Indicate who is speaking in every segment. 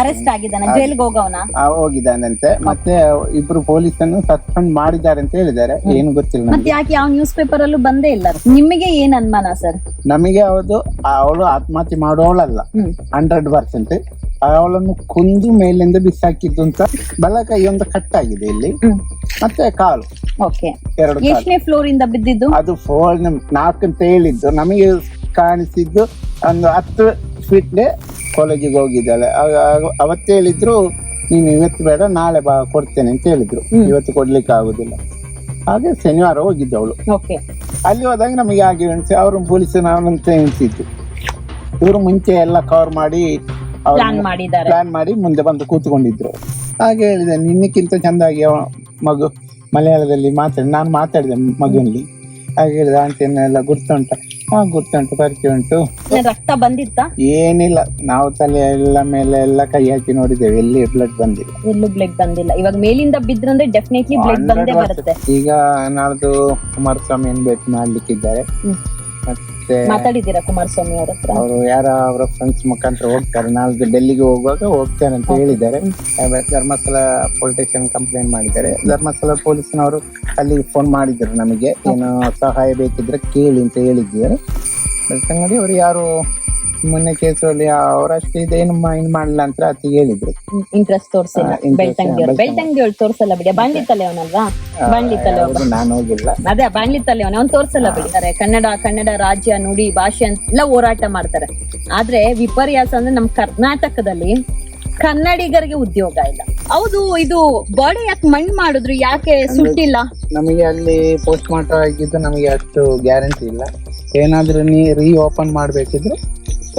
Speaker 1: Arrest ಆಗಿದ್ದಾನೆ ಜೈಲ್ಗೆ ಹೋಗವನ?
Speaker 2: ಹೋಗಿದ್ದಾನಂತೆ. ಮತ್ತೆ ಇಬ್ರು ಪೊಲೀಸನ್ನು ಸಸ್ಪೆಂಡ್ ಮಾಡಿದ್ದಾರೆ ಅಂತ ಹೇಳಿದ್ದಾರೆ. ಏನು ಗೊತ್ತಿಲ್ಲ
Speaker 1: ಮತ್ತೆ ಯಾಕೆ ಯಾವ ನ್ಯೂಸ್ ಪೇಪರ್ ಅಲ್ಲೂ ಬಂದೇ ಇಲ್ಲ? ನಿಮಗೆ ಏನ್ ಅನುಮಾನ ಸರ್?
Speaker 2: ನಮಗೆ ಅವಳು ಅವಳು ಆತ್ಮಹತ್ಯೆ ಮಾಡೋಳಲ್ಲ ಹಂಡ್ರೆಡ್ ಪರ್ಸೆಂಟ್ ಅವಳನ್ನು ಕುಂದು ಮೇಲಿಂದ ಬಿಸಾಕಿದ್ದು ಅಂತ ಬಲ ಕೈ ಒಂದು ಕಟ್ ಆಗಿದೆ
Speaker 1: ಇಲ್ಲಿ.
Speaker 2: ಮತ್ತೆ ಕಾಲು.
Speaker 1: ಓಕೆ
Speaker 2: ಎರಡು
Speaker 1: ಫ್ಲೋರ್ ಇಂದ ಬಿದ್ದಿದ್ದು?
Speaker 2: ಅದು ಫೋರ್ ನಾಲ್ಕು ಅಂತ ಹೇಳಿದ್ದು ನಮಗೆ ಕಾಣಿಸಿದ್ದು ಒಂದು ಹತ್ತು ಫೀಟ್ಲೆ ಕಾಲೇಜಿಗೆ ಹೋಗಿದ್ದಾಳೆ. ಅವತ್ತೇ ಹೇಳಿದ್ರು ನೀನು ಇವತ್ತು ಬೇಡ ನಾಳೆ ಬಾ ಕೊಡ್ತೇನೆ ಅಂತ ಹೇಳಿದ್ರು. ಇವತ್ತು ಕೊಡ್ಲಿಕ್ಕೆ ಆಗುದಿಲ್ಲ. ಹಾಗೆ ಶನಿವಾರ ಹೋಗಿದ್ದು ಅವಳು. ಅಲ್ಲಿ ಹೋದಾಗ ನಮಗೆ ಹಾಗೆ ಎಣಿಸಿ ಅವರು ನಾವಂತ ಎಣಿಸಿದ್ದು. ಇವರು ಮುಂಚೆ ಎಲ್ಲ ಕವರ್ ಮಾಡಿ
Speaker 1: ಪ್ಲಾನ್
Speaker 2: ಮಾಡಿ ಮುಂದೆ ಬಂದು ಕೂತ್ಕೊಂಡಿದ್ರು. ಹಾಗೆ ಹೇಳಿದೆ ನಿನ್ನಕ್ಕಿಂತ ಚಂದಾಗಿ ಅವ ಮಗು ಮಲಯಾಳದಲ್ಲಿ ಮಾತಾಡಿ ನಾನು ಮಾತಾಡಿದೆ ಮಗುನಲ್ಲಿ. ಹಾಗೆ ಹೇಳಿದೆ ಆಂಟಿಯನ್ನೆಲ್ಲ ಗುರ್ತುಂಟ? ಹಾ ಗೊತ್ತುಂಟು ಪರಿಚಯ ಉಂಟು
Speaker 1: ಏನ್ ರಕ್ತ ಬಂದಿತ್ತಾ?
Speaker 2: ಏನಿಲ್ಲ ನಾವು ತಲೆ ಎಲ್ಲ ಮೇಲೆ ಎಲ್ಲ ಕೈ ಹಾಕಿ ನೋಡಿದ್ದೇವೆ ಎಲ್ಲಿ ಬ್ಲಡ್ ಬಂದಿಲ್ಲ.
Speaker 1: ಎಲ್ಲೂ ಬ್ಲಡ್ ಬಂದಿಲ್ಲ. ಇವಾಗ ಮೇಲಿಂದ ಬಿದ್ರಂದ್ರೆ ಡೆಫಿನೆಟ್ಲಿ ಬ್ಲಡ್ ಬಂದೇ ಬರುತ್ತೆ.
Speaker 2: ಈಗ ನಾಳ್ದು ಕುಮಾರಸ್ವಾಮಿಯನ್ನು ಭೇಟಿ ಮಾಡ್ಲಿಕ್ಕಿದ್ದಾರೆ. ಮತ್ತೆ
Speaker 1: ಮಾತಾಡಿದ್ದೀರಾ ಕುಮಾರಸ್ವಾಮಿ ಅವ್ರ ಹತ್ರ?
Speaker 2: ಅವರು ಯಾರ ಅವರ ಫ್ರೆಂಡ್ಸ್ ಮುಖಾಂತರ ಹೋಗ್ತಾರೆ. ನಾಳೆ ಡೆಲ್ಲಿಗೆ ಹೋಗುವಾಗ ಹೋಗ್ತೇನೆ ಅಂತ ಹೇಳಿದ್ದಾರೆ. ಧರ್ಮಸ್ಥಳ ಪೊಲೀಸ್ ಸ್ಟೇಷನ್ ಕಂಪ್ಲೇಂಟ್ ಮಾಡಿದ್ದಾರೆ. ಧರ್ಮಸ್ಥಳ ಪೊಲೀಸ್ನವರು ಅಲ್ಲಿ ಫೋನ್ ಮಾಡಿದ್ರು ನಮಗೆ. ಏನು ಸಹಾಯ ಬೇಕಿದ್ರೆ ಕೇಳಿ ಅಂತ ಹೇಳಿದ್ದಾರೆ. ಬೆಳ್ತಂಗಡಿ ಅವರು ಯಾರು ಮೊನ್ನೆ ಕೇಸಲ್ಲಿ ಅವರಷ್ಟು ಇದೇನು ಇನ್ ಮಾಡಲ್ಲ ಅಂತ ಅತಿ ಹೇಳಿದ್ರು.
Speaker 1: ಇಂಟ್ರೆಸ್ಟ್ ತೋರ್ಸಿಲ್ಲ
Speaker 2: ಬೆಳ್ತಂಗಿಯವ್ರು interest
Speaker 1: ಬೆಳ್ತಂಗಿ ಅವ್ರು
Speaker 2: ಬೆಳ್ತಂಗಿ.
Speaker 1: ಬೆಳ್ತಂಗಿ ಅವ್ರು ತೋರ್ಸಲ್ಲ ಬಿಡಿ ಬಾಂಡ್ಲಿ ತಲೆ ಅವನಲ್ವಾ ಬಾಂಡ್ಲಿ ತಲೆ
Speaker 2: ನಾನು ಹೋಗಿಲ್ಲ.
Speaker 1: ಅದೇ ಬಾಂಡ್ಲಿ ತಲೆ ಅವನ ಅವ್ನು ತೋರ್ಸಲ್ಲ ಬಿಡ್ತಾರೆ ಕನ್ನಡ ಕನ್ನಡ ರಾಜ್ಯ ನುಡಿ ಭಾಷೆ ಅಂತೆಲ್ಲ ಹೋರಾಟ ಮಾಡ್ತಾರೆ. ಆದ್ರೆ ವಿಪರ್ಯಾಸ ಅಂದ್ರೆ ನಮ್ ಕರ್ನಾಟಕದಲ್ಲಿ ಕನ್ನಡಿಗರಿಗೆ ಉದ್ಯೋಗ ಇಲ್ಲ. ಹೌದು ಇದು ಬಾಡಿ ಯಾಕೆ ಮಣ್ಣು ಮಾಡಿದ್ರು? ಯಾಕೆ ಸುಟ್ಟಿಲ್ಲ?
Speaker 2: ನಮಗೆ ಅಲ್ಲಿ ಪೋಸ್ಟ್ ಮಾರ್ಟಮ್ ಆಗಿದ್ದು ನಮಗೆ ಅಷ್ಟು ಗ್ಯಾರಂಟಿ ಇಲ್ಲ. ಏನಾದ್ರೂ ನೀ ರೀ ಓಪನ್ ಮಾಡ್ಬೇಕಿದ್ರೆ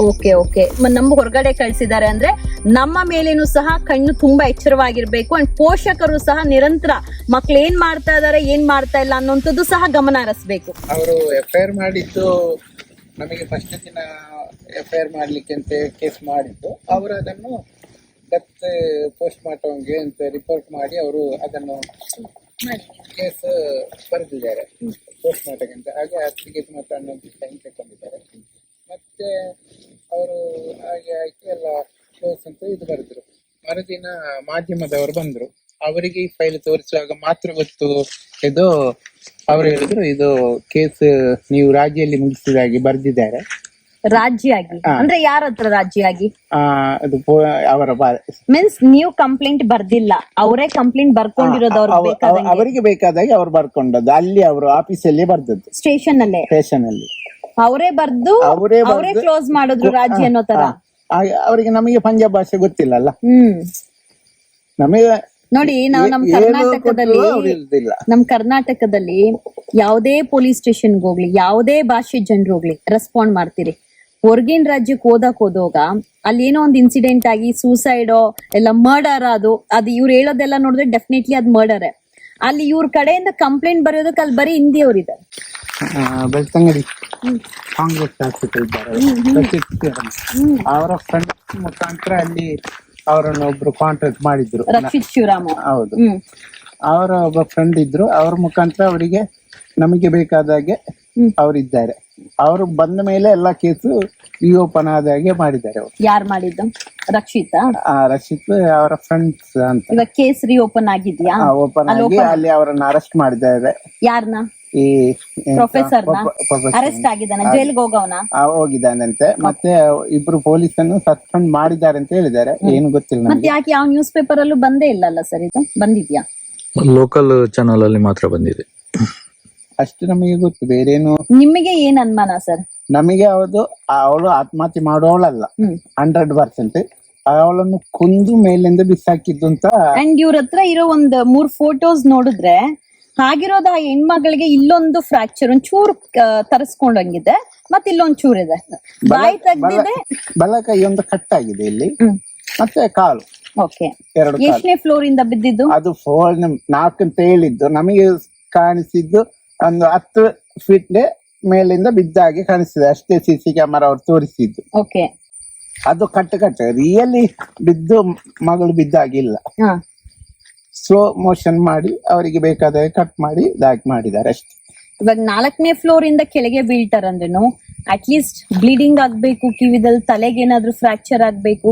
Speaker 1: ಓಕೆ ಓಕೆ ನಮ್ಮ ಹೊರಗಡೆ ಕಳ್ಸಿದ್ದಾರೆ ಅಂದ್ರೆ ನಮ್ಮ ಮೇಲೇನು ಸಹ ಕಣ್ಣು ತುಂಬಾ ಎಚ್ಚರವಾಗಿರ್ಬೇಕು ಅಂಡ್ ಪೋಷಕರು ಸಹ ನಿರಂತರ ಮಕ್ಳು ಏನ್ ಮಾಡ್ತಾ ಇದಾರೆ ಏನ್ ಮಾಡ್ತಾ ಇಲ್ಲ ಅನ್ನೋಂಥದ್ದು ಸಹ ಗಮನ ಹರಿಸ್ಬೇಕು.
Speaker 2: ಅವರು ಎಫ್ ಐ ಆರ್ ಮಾಡಿದ್ದು ನಮಗೆ ಫಸ್ಟ್ ದಿನ ಎಫ್ ಐ ಆರ್ ಮಾಡ್ಲಿಕ್ಕೆ ಅಂತ ಕೇಸ್ ಮಾಡಿದ್ದು. ಅವರು ಅದನ್ನು ಪೋಸ್ಟ್ ಮಾರ್ಟಮ್ಗೆ ಅಂತ ರಿಪೋರ್ಟ್ ಮಾಡಿ ಅವರು ಅದನ್ನು ಕೇಸ್ ಬರೆದಿದ್ದಾರೆ. ಪೋಸ್ಟ್ ಮಾರ್ಟಮ್ ಅಂತ. ಹಾಗೆ ಹತ್ತಿಗೆ ಮಾತ್ರ ಸೈನ್ ತಗೊಂಡಿದ್ದಾರೆ. ಮತ್ತೆ ಅವರು ಹಾಗೆ ಆಯ್ತು ಎಲ್ಲ ಕ್ಲೋಸ್ ಅಂತ ಇದು ಬರೆದ್ರು. ಮರುದಿನ ಮಾಧ್ಯಮದವರು ಬಂದ್ರು. ಅವರಿಗೆ ಈ ಫೈಲ್ ತೋರಿಸುವಾಗ ಮಾತ್ರ ಗೊತ್ತು ಇದು ಅವರು ಹೇಳಿದ್ರು ಇದು ಕೇಸ್ ನೀವು ರಾಜ್ಯಲ್ಲಿ ಮುಗಿಸಿದಾಗಿ ಬರ್ದಿದ್ದಾರೆ.
Speaker 1: ರಾಜಿಯಾಗಿ. ಅಂದ್ರೆ ಯಾರ ಹತ್ರ ರಾಜಿಯಾಗಿ?
Speaker 2: ಆ ಅದು ಪೋ- ಅವರ ಬಾ-
Speaker 1: ಮೀನ್ಸ್ ನೀವು ಕಂಪ್ಲೇಂಟ್ ಬರ್ದಿಲ್ಲ. ಅವರೇ ಕಂಪ್ಲೇಂಟ್ ಬರ್ಕೊಂಡಿರೋದು ಅವ್ರಿಗೆ
Speaker 2: ಅವ- ಅವ- ಅವರಿಗೆ ಬೇಕಾದಾಗ ಅವ್ರು ಬರ್ಕೊಂಡದ್ದು. ಅಲ್ಲಿ ಅವರು ಆಫೀಸಲ್ಲಿ ಬರ್ದದ್ದು.
Speaker 1: ಸ್ಟೇಷನ್ ಅಲ್ಲೇ
Speaker 2: ಸ್ಟೇಷನ್ ಅಲ್ಲಿ.
Speaker 1: ಅವರೇ ಬರ್ದು
Speaker 2: ಅವರೇ
Speaker 1: ಕ್ಲೋಸ್ ಮಾಡಿದ್ರು ರಾಜ್ಯ ಅನ್ನೋ ತರ.
Speaker 2: ಅವರಿಗೆ ನಮಗೆ ಪಂಜಾಬ್ ಭಾಷೆ ಗೊತ್ತಿಲ್ಲಲ್ಲ.
Speaker 1: ಹ್ಮ್.
Speaker 2: ನಮಗೆ
Speaker 1: ನೋಡಿ ನಾವು ನಮ್ ಕರ್ನಾಟಕದಲ್ಲಿ ನಮ್ ಕರ್ನಾಟಕದಲ್ಲಿ ಯಾವುದೇ ಪೊಲೀಸ್ ಸ್ಟೇಷನ್ ಹೋಗ್ಲಿ ಯಾವುದೇ ಭಾಷೆ ಜನರು ಹೋಗ್ಲಿ ರೆಸ್ಪಾಂಡ್ ಮಾಡ್ತೀರಿ. ಹೊರಗಿನ ರಾಜ್ಯಕ್ಕೆ ಓದಕ್ ಹೋದಾಗ ಅಲ್ಲಿ ಏನೋ ಒಂದು ಇನ್ಸಿಡೆಂಟ್ ಆಗಿ ಸೂಸೈಡೋ ಎಲ್ಲ ಮರ್ಡರ್ ಅದು ಅದು ಇವ್ರು ಹೇಳೋದೆಲ್ಲ ನೋಡಿದ್ರೆ ಡೆಫಿನೆಟ್ಲಿ ಅದು ಮರ್ಡರ್ ಅಲ್ಲಿ ಇವ್ರ ಕಡೆಯಿಂದ ಕಂಪ್ಲೇಂಟ್ ಬರೆಯೋದಕ್ಕೆ ಅಲ್ಲಿ ಬರೀ ಹಿಂದಿಯವ್ರಿದ್ದಾರೆ.
Speaker 2: ಬೆಳ್ತಂಗಡಿ ಕಾಂಗ್ರೆಸ್ ಶಾಸಕರು ಇದ್ದಾರೆ. ಅವರ ಫ್ರೆಂಡ್ ಮುಖಾಂತರ ಅಲ್ಲಿ ಅವರನ್ನು ಒಬ್ರು ಕಾಂಟ್ರಾಕ್ಟ್ ಮಾಡಿದ್ರು.
Speaker 1: ರಕ್ಷಿತ್ ಶಿವರಾಮ್.
Speaker 2: ಹೌದು. ಅವರ ಒಬ್ಬ ಫ್ರೆಂಡ್ ಇದ್ರು. ಅವ್ರ ಮುಖಾಂತರ ಅವರಿಗೆ ನಮಗೆ ಬೇಕಾದಾಗೆ
Speaker 1: ಅವರು
Speaker 2: ಅವರಿದ್ದಾರೆ. ಅವರು ಬಂದ ಮೇಲೆ ಎಲ್ಲಾ ಕೇಸು ರಿಓಪನ್ ಆದಾಗೆ ಮಾಡಿದ್ದಾರೆ ಅವರು.
Speaker 1: ಯಾರ್ ಮಾಡಿದ್ದು? ರಕ್ಷಿತಾ?
Speaker 2: ರಕ್ಷಿತ್ ಅವರ ಫ್ರೆಂಡ್ಸ್ ಅಂತ.
Speaker 1: ಇವಾಗ ಕೇಸ್ ಓಪನ್ ಆಗಿದ್ಯಾ?
Speaker 2: ಓಪನ್ ಆಗಿ ಅಲ್ಲಿ ಅವರನ್ನ ಅರೆಸ್ಟ್ ಮಾಡಿದ್ದಾರೆ.
Speaker 1: ಯಾರನ್ನ
Speaker 2: ಈ
Speaker 1: ಪ್ರೊಫೆಸರ್ ಅರೆಸ್ಟ್ ಆಗಿದ್ದಾನೆ ಜೈಲ್ಗೆ ಹೋಗವನ?
Speaker 2: ಆ, ಹೋಗಿದ್ದಾನಂತೆ. ಮತ್ತೆ ಇಬ್ರು ಪೊಲೀಸನ್ನು ಸಸ್ಪೆಂಡ್ ಮಾಡಿದ್ದಾರೆ ಅಂತ ಹೇಳಿದ್ದಾರೆ. ಏನು ಗೊತ್ತಿಲ್ಲ
Speaker 1: ಮತ್ತೆ ಯಾಕೆ ಯಾವ ನ್ಯೂಸ್ ಪೇಪರ್ ಅಲ್ಲೂ ಬಂದೇ ಇಲ್ಲಲ್ಲ ಸರ್ ಇದು? ಬಂದಿದ್ಯಾ?
Speaker 3: ಲೋಕಲ್ ಚಾನಲ್ ಅಲ್ಲಿ ಮಾತ್ರ ಬಂದಿದೆ.
Speaker 2: ಅಷ್ಟು ನಮಗೆ ಗೊತ್ತು. ಬೇರೇನು?
Speaker 1: ನಿಮಗೆ ಏನ್ ಅನುಮಾನ ಸರ್?
Speaker 2: ನಮಗೆ ಅವಳು ಅವಳು ಆತ್ಮಹತ್ಯೆ ಮಾಡೋಳಲ್ಲ ಹಂಡ್ರೆಡ್ ಪರ್ಸೆಂಟ್ ಅವಳನ್ನು ಕುಂದು ಮೇಲಿಂದ ಬಿಸಾಕಿದ್ದು ಅಂತ
Speaker 1: ಅಂಡ್ ಇವ್ರ ಹತ್ರ ಇರೋ ಒಂದ್ ಮೂರ್ ಫೋಟೋಸ್ ನೋಡಿದ್ರೆ ಆಗಿರೋದ ಆ ಹೆಣ್ಮಗಳಿಗೆ ಇಲ್ಲೊಂದು ಫ್ರಾಕ್ಚರ್ ಒಂದ್ ಚೂರು ತರಿಸ್ಕೊಂಡಂಗಿದೆ ಮತ್ತೆ ಇಲ್ಲೊಂದ್ ಚೂರ್ ಇದೆ. ಬಾಯಿ ತೆಗ್ದಿದೆ.
Speaker 2: ಬಲ ಕೈ ಒಂದು ಆಗಿದೆ ಇಲ್ಲಿ. ಮತ್ತೆ ಕಾಲು.
Speaker 1: ಓಕೆ.
Speaker 2: ಎರಡು
Speaker 1: ಎಷ್ಟನೇ ಫ್ಲೋರ್ ಇಂದ ಬಿದ್ದಿದ್ದು?
Speaker 2: ಅದು ಫೋರ್ ನಾಲ್ಕು ಅಂತ ಹೇಳಿದ್ದು. ನಮಗೆ ಕಾಣಿಸಿದ್ದು ಒಂದು ಹತ್ತು ಫೀಟ್ ಮೇಲಿಂದ ಬಿದ್ದಾಗೆ ಕಾಣಿಸಿದೆ. ಅಷ್ಟೇ ಸಿ ಸಿ ಕ್ಯಾಮರಾ ಅವ್ರು ತೋರಿಸಿದ್ದು.
Speaker 1: ಓಕೆ.
Speaker 2: ಅದು ಕಟ್ಟು ಕಟ್ಟು. ರಿಯಲಿ ಬಿದ್ದು ಮಗಳು ಬಿದ್ದಾಗಿಲ್ಲ ಸ್ಲೋ ಮೋಷನ್ ಮಾಡಿ ಅವರಿಗೆ ಬೇಕಾದ ಕಟ್ ಮಾಡಿ ಇದಾಗಿ ಮಾಡಿದ್ದಾರೆ ಅಷ್ಟೇ.
Speaker 1: ಇವಾಗ ನಾಲ್ಕನೇ ಫ್ಲೋರ್ ಇಂದ ಕೆಳಗೆ ಬೀಳ್ತಾರಂದ್ರೇನು ಅಟ್ ಲೀಸ್ಟ್ ಬ್ಲೀಡಿಂಗ್ ಆಗ್ಬೇಕು, ಕಿವಿದಲ್ಲಿ ತಲೆಗೆ ಏನಾದ್ರೂ ಫ್ರಾಕ್ಚರ್ ಆಗ್ಬೇಕು.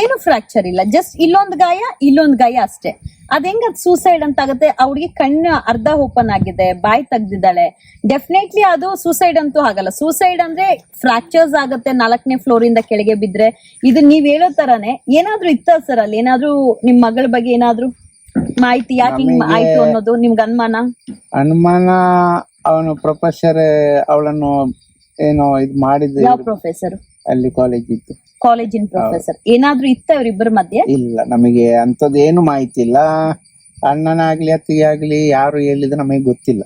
Speaker 1: ಏನು ಫ್ರಾಕ್ಚರ್ ಇಲ್ಲ ಜಸ್ಟ್ ಇಲ್ಲೊಂದ್ ಗಾಯ ಇಲ್ಲೊಂದ್ ಗಾಯ ಅಷ್ಟೇ. ಅದ್ ಹೆಂಗ್ ಅದ್ ಸೂಸೈಡ್ ಅಂತ ಆಗುತ್ತೆ? ಅವ್ರಿಗೆ ಕಣ್ಣು ಅರ್ಧ ಓಪನ್ ಆಗಿದೆ, ಬಾಯಿ ತೆಗ್ದಿದ್ದಾಳೆ. ಡೆಫಿನೆಟ್ಲಿ ಅದು ಸೂಸೈಡ್ ಅಂತೂ ಆಗಲ್ಲ. ಸೂಸೈಡ್ ಅಂದ್ರೆ ಫ್ರಾಕ್ಚರ್ಸ್ ಆಗುತ್ತೆ ನಾಲ್ಕನೇ ಫ್ಲೋರ್ ಇಂದ ಕೆಳಗೆ ಬಿದ್ರೆ. ಇದು ನೀವ್ ಹೇಳೋ ತರಾನೇ, ಏನಾದ್ರೂ ಇತ್ತ ಸರ್ ಅಲ್ಲಿ? ಏನಾದ್ರೂ ನಿಮ್ ಮಗಳ ಬಗ್ಗೆ ಏನಾದ್ರೂ ಮಾಹಿತಿ ಯಾಕೆ ಹಿಂಗ್ ಆಯ್ತು ಅನ್ನೋದು ನಿಮ್ಗೆ ಅನುಮಾನ?
Speaker 2: ಅನುಮಾನ ಅವನು ಪ್ರೊಫೆಸರ್ ಅವಳನ್ನು ಏನೋ ಇದು ಮಾಡಿದ
Speaker 1: ಯಾವ ಪ್ರೊಫೆಸರ್
Speaker 2: ಅಲ್ಲಿ ಕಾಲೇಜ್ ಇತ್ತು.
Speaker 1: ಕಾಲೇಜಿನ ಪ್ರೊಫೆಸರ್ ಏನಾದ್ರೂ ಇತ್ತ ಇವ್ರಿಬ್ಬರ ಮಧ್ಯೆ?
Speaker 2: ಇಲ್ಲ ನಮಗೆ ಅಂತದ್ದು ಏನು ಮಾಹಿತಿ ಇಲ್ಲ. ಅಣ್ಣನಾಗ್ಲಿ ಅತ್ತಿಗೆ ಆಗ್ಲಿ ಯಾರು ಹೇಳಿದ್ರೆ ನಮಗೆ ಗೊತ್ತಿಲ್ಲ.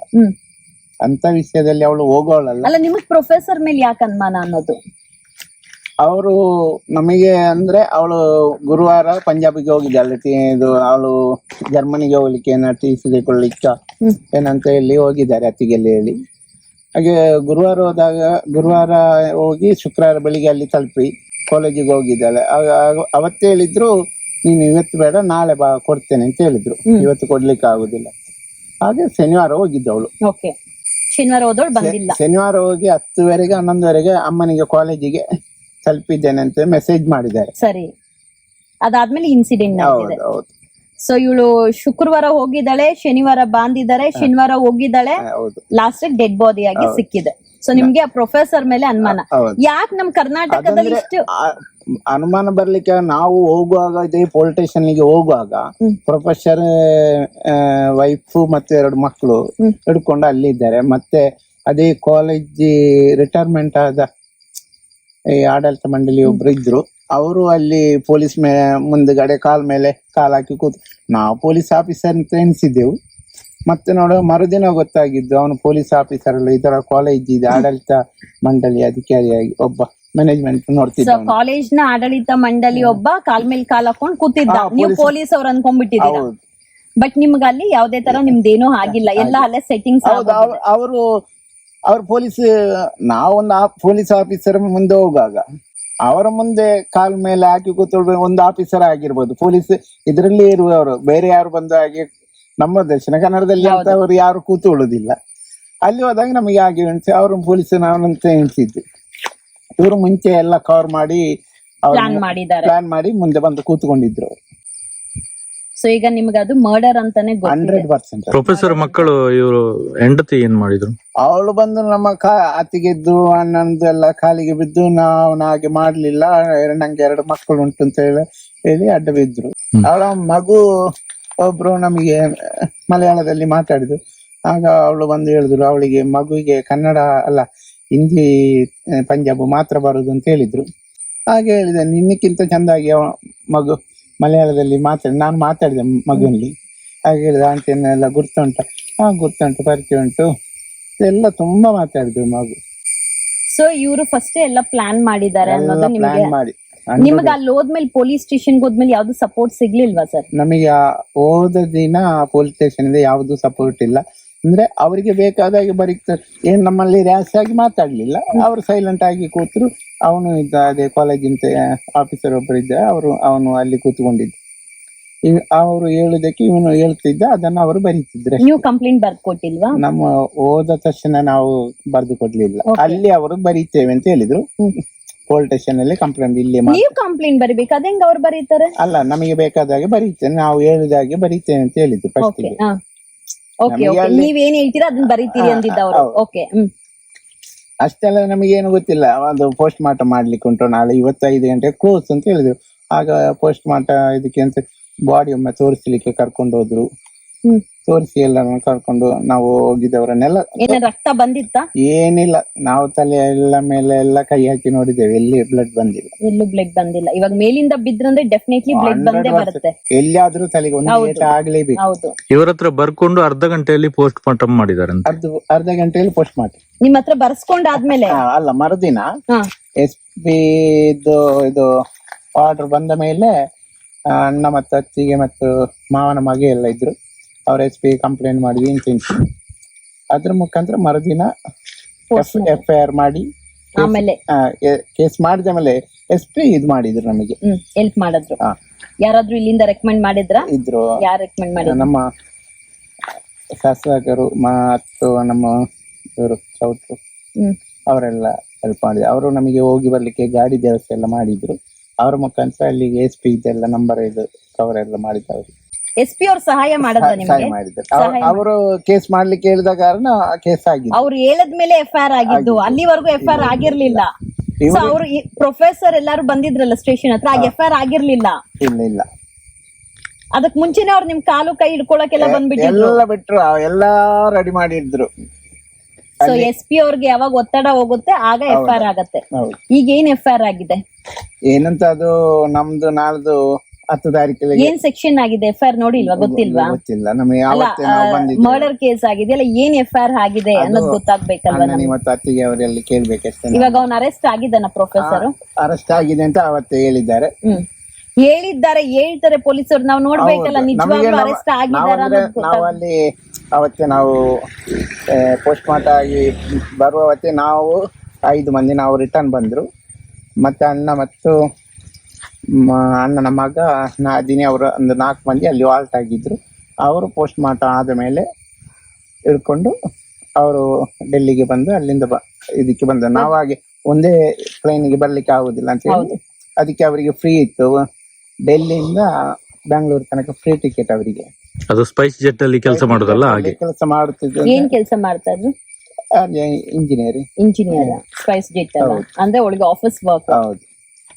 Speaker 2: ಅಂತ ವಿಷಯದಲ್ಲಿ ಅವಳು ಹೋಗೋಳಲ್ಲ.
Speaker 1: ಅಲ್ಲ ನಿಮಗ್ ಪ್ರೊಫೆಸರ್ ಮೇಲೆ ಯಾಕೆ ಅನುಮಾನ ಅನ್ನೋದು?
Speaker 2: ಅವರು ನಮಗೆ ಅಂದ್ರೆ ಅವಳು ಗುರುವಾರ ಪಂಜಾಬಿಗೆ ಹೋಗಿದ್ದಾಳೆ ಅಲ್ಲಿ ಇದು ಅವಳು ಜರ್ಮನಿಗೆ ಹೋಗ್ಲಿಕ್ಕೆ ಏನಾರು ಟಿ ಸಿ ತೆಗೊಳ್ಲಿಕ್ಕ
Speaker 1: ಹ್ಮ್.
Speaker 2: ಏನಂತ ಹೇಳಿ ಹೋಗಿದ್ದಾರೆ ಅತ್ತಿಗೆಲ್ಲಿ ಹೇಳಿ. ಹಾಗೆ ಗುರುವಾರ ಹೋದಾಗ ಗುರುವಾರ ಹೋಗಿ ಶುಕ್ರವಾರ ಬೆಳಿಗ್ಗೆ ಅಲ್ಲಿ ತಲುಪಿ ಕಾಲೇಜಿಗೆ ಹೋಗಿದ್ದಾಳೆ. ಅವತ್ತೇ ಹೇಳಿದ್ರು ನೀನು ಇವತ್ತು ಬೇಡ ನಾಳೆ ಬಾ ಕೊಡ್ತೇನೆ ಅಂತ ಹೇಳಿದ್ರು. ಇವತ್ತು ಕೊಡ್ಲಿಕ್ಕೆ ಆಗುದಿಲ್ಲ. ಹಾಗೆ ಶನಿವಾರ ಹೋಗಿದ್ದವಳು
Speaker 1: ಶನಿವಾರ ಹೋದವಳು ಬಂದಿಲ್ಲ.
Speaker 2: ಶನಿವಾರ ಹೋಗಿ ಹತ್ತುವರೆಗೆ ಹನ್ನೊಂದುವರೆಗೆ ಅಮ್ಮನಿಗೆ ಕಾಲೇಜಿಗೆ ತಲುಪಿದ್ದೇನೆ ಅಂತ ಮೆಸೇಜ್ ಮಾಡಿದ್ದಾರೆ.
Speaker 1: ಸರಿ. ಅದಾದ್ಮೇಲೆ ಇನ್ಸಿಡೆಂಟ್
Speaker 2: ಹೌದು
Speaker 1: ಸೊ ಇವಳು ಶುಕ್ರವಾರ ಹೋಗಿದ್ದಾಳೆ ಶನಿವಾರ ಬಾಂದಿದ್ದಾರೆ ಶನಿವಾರ ಹೋಗಿದ್ದಾಳೆ
Speaker 2: ಹೌದು.
Speaker 1: ಲಾಸ್ಟ್ ಡೆಡ್ ಬಾಡಿ ಆಗಿ ಸಿಕ್ಕಿದೆ. ಸೊ ನಿಮ್ಗೆ ಆ ಪ್ರೊಫೆಸರ್ ಮೇಲೆ ಅನುಮಾನ.
Speaker 2: ಹೌದು.
Speaker 1: ಯಾಕೆ ನಮ್ ಕರ್ನಾಟಕದಲ್ಲಿ
Speaker 2: ಅದಂದ್ರೆ
Speaker 1: ಇಷ್ಟು
Speaker 2: ಆ- ಅನುಮಾನ ಬರ್ಲಿಕ್ಕೆ ನಾವು ಹೋಗುವಾಗ ಇದೇ ಪೊಲೀಸ್ ಸ್ಟೇಷನ್ಗೆ ಹೋಗುವಾಗ ಪ್ರೊಫೆಸರ್ ವೈಫ್ ಮತ್ತೆ ಎರಡು ಮಕ್ಕಳು. ಹಿಡ್ಕೊಂಡು ಅಲ್ಲಿದ್ದಾರೆ. ಮತ್ತೆ ಅದೇ ಕಾಲೇಜ್ ರಿಟೈರ್ಮೆಂಟ್ ಆದ ಈ ಆಡಳಿತ ಮಂಡಳಿ ಒಬ್ರು ಇದ್ರು. ಅವರು ಅಲ್ಲಿ ಪೊಲೀಸ್ ಮೇ ಮುಂದ್ಗಡೆ ಕಾಲ್ ಮೇಲೆ ಕಾಲ್ ಹಾಕಿ ಕೂತ್ ನಾವು ಪೊಲೀಸ್ ಆಫೀಸರ್ ಅಂತ ಎಣಿಸಿದ್ದೆವು. ಮತ್ತೆ ನೋಡುವ ಮರುದಿನ ಗೊತ್ತಾಗಿದ್ದು ಅವನು ಪೊಲೀಸ್ ಆಫೀಸರ್ ಅಲ್ಲ. ಇದರ ಕಾಲೇಜ್ ಇದೆ ಆಡಳಿತ ಮಂಡಳಿ ಅಧಿಕಾರಿಯಾಗಿ ಒಬ್ಬ ಮ್ಯಾನೇಜ್ಮೆಂಟ್ ನೋಡ್ತಿದ್ದ
Speaker 1: ಕಾಲೇಜ್ನ ಆಡಳಿತ ಮಂಡಳಿ ಒಬ್ಬ ಕಾಲ್ ಮೇಲೆ ಕಾಲ್ ಹಾಕೊಂಡ್ ಕೂತಿದ್ದ. ನೀವು ಪೊಲೀಸ್ ಅವ್ರು
Speaker 2: ಅನ್ಕೊಂಡ್ಬಿಟ್ಟಿದ್ದ
Speaker 1: ಬಟ್ ನಿಮ್ಗೆ ಅಲ್ಲಿ ಯಾವ್ದೇ ತರ ನಿಮ್ದೇನೂ ಆಗಿಲ್ಲ. ಎಲ್ಲ ಅಲ್ಲೇ ಸೆಟ್ಟಿಂಗ್ಸ್
Speaker 2: ಹೌದು ಅವ್ರು- ಅವರು ಪೊಲೀಸ್ ನಾವೊಂದು ಪೊಲೀಸ್ ಆಫೀಸರ್ ಮುಂದೆ ಹೋಗುವಾಗ ಅವರ ಮುಂದೆ ಕಾಲ್ ಮೇಲೆ ಹಾಕಿ ಕೂತ್ಕೊಳ್ಬೇಕು ಒಂದು ಆಫೀಸರ್ ಆಗಿರ್ಬೋದು. ಪೊಲೀಸ್ ಇದರಲ್ಲಿ ಇರುವವರು ಬೇರೆ ಯಾರು ಬಂದ ಹಾಗೆ ನಮ್ಮ ದಕ್ಷಿಣ ಕನ್ನಡದಲ್ಲಿ ಅಂತ ಅವರು ಯಾರು ಕೂತ್ಕೊಳ್ಳೋದಿಲ್ಲ. ಅಲ್ಲಿ ಹೋದಾಗ ನಮಗೆ ಹಾಗೆ ಎಣಿಸಿ ಅವರು ಪೊಲೀಸ್ ನಾವಂತ ಎಣಿಸಿದ್ದು. ಇವರು ಮುಂಚೆ ಎಲ್ಲ ಕವರ್ ಮಾಡಿ
Speaker 1: ಪ್ಲಾನ್
Speaker 2: ಮಾಡಿ ಮುಂದೆ ಬಂದು ಕೂತ್ಕೊಂಡಿದ್ರು
Speaker 1: ಸೊ ಈಗ ನಿಮ್ಗೆ ಅದು ಮರ್ಡರ್ ಅಂತಾನೆ ಗೊತ್ತಿದೆ.
Speaker 2: Hundred percent.
Speaker 3: ಪ್ರೊಫೆಸರ್ ಮಕ್ಕಳು ಇವರು ಹೆಂಡತಿ ಏನ್ ಮಾಡಿದ್ರು?
Speaker 2: ಅವಳು ಬಂದು ನಮ್ಮ ಕಾ ಅತ್ತಿಗೆದ್ದು ಅಣ್ಣಂದು ಎಲ್ಲ ಕಾಲಿಗೆ ಬಿದ್ದು ನಾವು ಹಾಗೆ ಮಾಡ್ಲಿಲ್ಲ. ಎರಡು ನಂಗೆ ಎರಡು ಮಕ್ಕಳು ಉಂಟು ಅಂತ ಹೇಳಿ ಹೇಳಿ ಅಡ್ಡ ಬಿದ್ರು. ಅವಳ ಮಗು ಒಬ್ರು ನಮಗೆ ಮಲಯಾಳದಲ್ಲಿ ಮಾತಾಡಿದ್ರು. ಆಗ ಅವಳು ಬಂದು ಹೇಳಿದ್ರು ಅವಳಿಗೆ ಮಗುವಿಗೆ ಕನ್ನಡ ಅಲ್ಲ ಹಿಂದಿ ಆ, ಪಂಜಾಬ್ ಮಾತ್ರ ಬರುದು ಅಂತ ಹೇಳಿದ್ರು. ಹಾಗೆ ಹೇಳಿದೆ ನಿನ್ನಕ್ಕಿಂತ ಚಂದಾಗಿ ಅವ ಮಗು ಮಲಯಾಳದಲ್ಲಿ ಮಾತಾಡಿ ನಾನು ಮಾತಾಡಿದೆ ಮಗುವಿನಲ್ಲಿ. ಹಾಗೆ ಹೇಳಿದ ಆಂಟಿಯನ್ನೆಲ್ಲ ಗುರ್ತುಂಟ? ಹಾ ಗುರ್ತುಂಟು ಪರಿಚಯ ಉಂಟು. ಎಲ್ಲ ತುಂಬಾ ಮಾತಾಡಿದ್ರು ಮಗು.
Speaker 1: ಸೊ ಇವರು ಫಸ್ಟ್ ಎಲ್ಲ ಪ್ಲಾನ್ ಮಾಡಿದ್ದಾರೆ ಅನ್ನೋದು ನಿಮ್ಗೆ
Speaker 2: ಪ್ಲಾನ್ ಮಾಡಿ.
Speaker 1: ನಿಮಗೆ ಅಲ್ಲಿ ಹೋದ್ಮೇಲೆ ಪೊಲೀಸ್ ಸ್ಟೇಷನ್ ಹೋದ್ಮೇಲೆ ಯಾವ್ದು ಸಪೋರ್ಟ್ ಸಿಗ್ಲಿಲ್ವಾ ಸರ್
Speaker 2: ನಮಗೆ ಆ ಹೋದ ದಿನ ಪೊಲೀಸ್ ಸ್ಟೇಷನ್ ಇಂದ ಯಾವ್ದು ಸಪೋರ್ಟ್ ಇಲ್ಲ. ಅಂದ್ರೆ ಅವರಿಗೆ ಬೇಕಾದಾಗೆ ಬರೀತಾರೆ ಏನ್ ನಮ್ಮಲ್ಲಿ ರ್ಯಾಸ್ ಆಗಿ ಮಾತಾಡ್ಲಿಲ್ಲ. ಅವರು ಸೈಲೆಂಟ್ ಆಗಿ ಕೂತ್ರು. ಅವನು ಇದ್ದ ಅದೇ ಕಾಲೇಜಿನ ಆಫೀಸರ್ ಒಬ್ಬರು ಇದ್ದ. ಅವರು ಅವನು ಅಲ್ಲಿ ಕೂತ್ಕೊಂಡಿದ್ದ. ಅವರು ಹೇಳುದಕ್ಕೆ ಇವನು ಹೇಳ್ತಿದ್ದ. ಅದನ್ನ ಅವರು ಬರೀತಿದ್ರೆ
Speaker 1: ನೀವು ಕಂಪ್ಲೇಂಟ್ ಬರ್ದು ಕೊಟ್ಟಿಲ್ವಾ?
Speaker 2: ನಮ್ಮ ಓದ ತಕ್ಷಣ ನಾವು ಬರ್ದು ಕೊಡ್ಲಿಲ್ಲ. ಅಲ್ಲಿ ಅವರು ಬರೀತೇವೆ ಅಂತ ಹೇಳಿದ್ರು. ಪೋಲ್ ಸ್ಟೇಷನ್ ಅಲ್ಲಿ ಕಂಪ್ಲೇಂಟ್ ಇಲ್ಲಿ
Speaker 1: ನೀವು ಕಂಪ್ಲೇಂಟ್ ಬರಿಬೇಕು. ಅದೇ ಅವ್ರು ಬರೀತಾರೆ?
Speaker 2: ಅಲ್ಲ ನಮಗೆ ಬೇಕಾದಾಗೆ ಬರೀತೇನೆ ನಾವು ಹೇಳಿದಾಗೆ ಬರೀತೇನೆ ಅಂತ ಹೇಳಿದ್ರು ಫಸ್ಟ್
Speaker 1: ಓಕೆ ಓಕೆ.
Speaker 2: ಅಲ್ಲಿ-
Speaker 1: ನೀವ್ ಏನ್ ಹೇಳ್ತೀರಾ? ಅದನ್ನ ಬರೀತೀರಿ ಅಂದಿದ್ದ ಅವರು ಓಕೆ ಹ್ಮ್.
Speaker 2: ಅಷ್ಟೆಲ್ಲ ನಮಗೇನು ಗೊತ್ತಿಲ್ಲ. ಅದು ಪೋಸ್ಟ್ ಮಾರ್ಟಮ್ ಮಾಡ್ಲಿಕ್ಕೆ ಉಂಟು. ನಾಳೆ ಇವತ್ತೈದು ಗಂಟೆ ಕ್ಲೋಸ್ ಅಂತ ಹೇಳಿದ್ರು. ಆಗ ಪೋಸ್ಟ್ ಮಾರ್ಟ ಇದಕ್ಕೆ ಅಂತ ಬಾಡಿ ಒಮ್ಮೆ ತೋರಿಸ್ಲಿಕ್ಕೆ ಕರ್ಕೊಂಡು ಹೋದ್ರು.
Speaker 1: ಹ್ಮ್.
Speaker 2: ತೋರಿಸಿ ಎಲ್ಲ ಕರ್ಕೊಂಡು ನಾವು ಹೋಗಿದ್ದವರನ್ನೆಲ್ಲ
Speaker 1: ಏನ ರಕ್ತ ಬಂದಿತ್ತಾ?
Speaker 2: ಏನಿಲ್ಲ. ನಾವು ತಲೆ ಎಲ್ಲ ಮೇಲೆ ಎಲ್ಲ ಕೈ ಹಾಕಿ ನೋಡಿದ್ದೇವೆ. ಎಲ್ಲಿ ಬ್ಲಡ್ ಬಂದಿಲ್ಲ.
Speaker 1: ಎಲ್ಲೂ ಬ್ಲಡ್ ಬಂದಿಲ್ಲ. ಇವಾಗ ಮೇಲಿಂದ ಬಿದ್ರಂದ್ರೆ ಡೆಫಿನೆಟ್ಲಿ ಬ್ಲಡ್ ಬಂದೇ ಬರುತ್ತೆ.
Speaker 2: ಎಲ್ಲಿಯಾದ್ರೂ ತಲೆಗೆ ಒಂದು
Speaker 1: ಹೌದು.
Speaker 2: ಏಟ ಆಗ್ಲೇಬೇಕು.
Speaker 1: ಹೌದು.
Speaker 3: ಇವ್ರ ಹತ್ರ ಬರ್ಕೊಂಡು ಅರ್ಧ ಗಂಟೆಯಲ್ಲಿ ಪೋಸ್ಟ್ ಮಾರ್ಟಮ್ ಮಾಡಿದಾರೆ ಅಂತ.
Speaker 2: ಅರ್ಧ ಅರ್ಧ ಗಂಟೆಯಲ್ಲಿ ಪೋಸ್ಟ್ ಮಾರ್ಟಮ್
Speaker 1: ನಿಮ್ ಹತ್ರ ಬರ್ಸ್ಕೊಂಡಾದ್ಮೇಲೆ?
Speaker 2: ಅಲ್ಲ ಮರುದಿನ
Speaker 1: ಹಾ.
Speaker 2: ಎಸ್ ಪಿ ಇದು ಇದು ಆರ್ಡರ್ ಬಂದ ಮೇಲೆ ಆ, ಅಣ್ಣ ಮತ್ತು ಅತ್ತಿಗೆ ಮತ್ತು ಮಾವನ ಮಗ ಎಲ್ಲ ಇದ್ರು. ಅವ್ರ ಎಚ್ ಪಿ ಕಂಪ್ಲೇಂಟ್ ಮಾಡಿದ್ವಿ ಅಂತ ಎಣಿಸಿ ಅದ್ರ ಮುಖಾಂತರ ಮರುದಿನ. ಎಫ್ ಐ ಆರ್ ಮಾಡಿ
Speaker 1: ಆಮೇಲೆ.
Speaker 2: ಕೇಸ್ ಮಾಡಿದ ಮೇಲೆ ಎಸ್ ಪಿ ಇದು ಮಾಡಿದ್ರು ನಮಗೆ.
Speaker 1: ಹ್ಮ್ ಹೆಲ್ಪ್ ಮಾಡಿದ್ರು.
Speaker 2: ಹಾ.
Speaker 1: ಯಾರಾದ್ರೂ ಇಲ್ಲಿಂದ ರೆಕಮೆಂಡ್ ಮಾಡಿದ್ರ?
Speaker 2: ಇದ್ರು.
Speaker 1: ಯಾರು ರೆಕಮೆಂಡ್ ಮಾಡಿದ್ರು
Speaker 2: ನಮ್ಮ ಶಾಸಕರು ಮತ್ತು ನಮ್ಮ ಇವರು ಚೌಟ್ರು
Speaker 1: ಹ್ಮ್.
Speaker 2: ಅವರೆಲ್ಲ ಹೆಲ್ಪ್ ಮಾಡಿದ್ರು. ಅವರು ನಮಗೆ ಹೋಗಿ ಬರ್ಲಿಕ್ಕೆ ಗಾಡಿ ವ್ಯವಸ್ಥೆ ಎಲ್ಲ ಮಾಡಿದ್ರು. ಅವರ ಮುಖಾಂತರ ಅಲ್ಲಿಗೆ ಎಸ್ ಪಿ ಇದೆಲ್ಲ ನಂಬರ್ ಇದು ಕವರ್ ಎಲ್ಲ ಮಾಡಿದ್ರು
Speaker 1: ಎಸ್ ಪಿ ಅವ್ರು ಸಹಾಯ ಮಾಡದ
Speaker 2: ಸಹಾಯ
Speaker 1: ನಿಮ್ಗೆ
Speaker 2: ಅವ- ಅವರು ಕೇಸ್ ಮಾಡ್ಲಿಕ್ಕೆ ಹೇಳಿದ ಕಾರಣ ಕೇಸ್ ಆಗಿದೆ
Speaker 1: ಅವ್ರು ಹೇಳದ್ಮೇಲೆ ಎಫ್ ಐ ಆರ್ ಆಗಿದ್ದು. ಅಲ್ಲಿವರೆಗೂ ಎಫ್ ಐ ಆರ್ ಆಗಿರ್ಲಿಲ್ಲ. ಸೊ
Speaker 2: ಇವ್ರು-
Speaker 1: ಪ್ರೊಫೆಸರ್ ಎಲ್ಲಾರು ಬಂದಿದ್ರಲ್ಲ ಸ್ಟೇಷನ್ ಹತ್ರ ಆಗ ಎಫ್ ಐ ಆರ್ ಆಗಿರ್ಲಿಲ್ಲ.
Speaker 2: ಇಲ್ಲ ಇಲ್ಲ.
Speaker 1: ಅದಕ್ ಮುಂಚೆನೆ ಅವ್ರು ನಿಮ್ ಕಾಲು ಕೈ ಹಿಡ್ಕೊಳಕ್ಕೆಲ್ಲ ಬಂದ್ಬಿಟ್ಟಿದ್ರು.
Speaker 2: ಎಲ್ಲ ಬಿಟ್ರು. ಎಲ್ಲಾ ರೆಡಿ ಮಾಡಿದ್ರು.
Speaker 1: ಸೊ ಎಸ್ ಪಿ ಅವ್ರಿಗೆ ಯಾವಾಗ ಒತ್ತಡ ಹೋಗುತ್ತೆ ಆಗ ಎಫ್ ಐ ಆರ್ ಆಗತ್ತೆ.
Speaker 2: ಹೌದು.
Speaker 1: ಈಗ ಏನ್ ಎಫ್ ಐ ಆರ್ ಆಗಿದೆ?
Speaker 2: ಏನಂತ ಅದು ನಮ್ದು ನಾಳ್ದು ಹತ್ತು ತಾರೀಕಿಗೆ
Speaker 1: ಏನ್ ಸೆಕ್ಷನ್ ಆಗಿದೆ ಎಫ್ ಐ ಆರ್ ನೋಡಿಲ್ವಾ ಗೊತ್ತಿಲ್ವಾ?
Speaker 2: ಗೊತ್ತಿಲ್ಲ. ನಮಗೆ ನಾವು
Speaker 1: ಮರ್ಡರ್ ಕೇಸ್ ಆಗಿದೆ. ಅಲ್ಲ ಏನ್ ಎಫ್ ಐಆರ್ ಆರ್ ಆಗಿದೆ ಅನ್ನೋದು ಗೊತ್ತಾಗ್ಬೇಕಲ್ವಾ ನಾನು
Speaker 2: ಇವತ್ತು ಅತ್ತಿಗೆ ಅವರಲ್ಲಿ ಕೇಳ್ಬೇಕಷ್ಟೇ
Speaker 1: ಇವಾಗ ಅವ್ನು ಅರೆಸ್ಟ್ ಆಗಿದ್ದಾನ ಪ್ರೊಫೆಸರ್
Speaker 2: ಅರೆಸ್ಟ್ ಆಗಿದೆ ಅಂತ ಅವತ್ತೇ ಹೇಳಿದ್ದಾರೆ.
Speaker 1: ಹ್ಮ್. ಹೇಳಿದ್ದಾರೆ ಹೇಳ್ತಾರೆ ಪೊಲೀಸರು. ನಾವು ನೋಡ್ಬೇಕಲ್ಲ
Speaker 2: ಹೌದು.
Speaker 1: ನಿಜವಾಗ್ಲೂ
Speaker 2: ನಮಗೆ
Speaker 1: ಅರೆಸ್ಟ್ ಆಗಿದ್ದಾರೆ
Speaker 2: ನಾವಂದ್ರೆ
Speaker 1: ಅನ್ನೋದು
Speaker 2: ನಾವು ಅಲ್ಲಿ ಅವತ್ತೇ ನಾವು ಪೋಸ್ಟ್ ಮಾರ್ಟ್ ಆಗಿ ಬರುವ ನಾವು ಐದು ಮಂದಿ ನಾವು ರಿಟರ್ನ್ ಬಂದ್ರು. ಮತ್ತೆ ಅಣ್ಣ ಮತ್ತು ಅಣ್ಣನ ಮಗ ನಾದಿನಿ ಅವರು ಒಂದು ನಾಲ್ಕು ಮಂದಿ ಅಲ್ಲಿ ವಾಲ್ಟ್ ಆಗಿದ್ರು. ಅವರು ಪೋಸ್ಟ್ ಮಾರ್ಟಮ್ ಆದ ಮೇಲೆ ಹಿಡ್ಕೊಂಡು ಅವರು ಡೆಲ್ಲಿಗೆ ಬಂದು ಅಲ್ಲಿಂದ ಬ ಇದಕ್ಕೆ ಬಂದ. ನಾವಾಗೆ ಒಂದೇ ಪ್ಲೇನಿಗೆ ಬರ್ಲಿಕ್ಕೆ ಆಗುದಿಲ್ಲ ಅಂತ ಹೇಳಿ ಅದಕ್ಕೆ ಅವರಿಗೆ ಫ್ರೀ ಇತ್ತು. ಡೆಲ್ಲಿಯಿಂದ ಬ್ಯಾಂಗ್ಳೂರ್ ತನಕ ಫ್ರೀ ಟಿಕೆಟ್ ಅವರಿಗೆ.
Speaker 3: ಅದು ಸ್ಪೈಸ್ ಜೆಟ್ ಅಲ್ಲಿ ಕೆಲಸ ಮಾಡೋದಲ್ಲ ಹಾಗೆ?
Speaker 2: ಕೆಲಸ ಮಾಡುತ್ತಿದ್ದೆ
Speaker 1: ಏನ್ ಕೆಲಸ ಮಾಡ್ತಾ ಇದ್ರು?
Speaker 2: ಇಂಜಿನಿಯರಿಂಗ್
Speaker 1: ಇಂಜಿನಿಯರ್ ಸ್ಪೈಸ್ ಜೆಟ್ ಅಲ್ಲ. ಅಂದ್ರೆ ಒಳಗೆ ಆಫೀಸ್ ವರ್ಕ್
Speaker 2: ಹೌದು.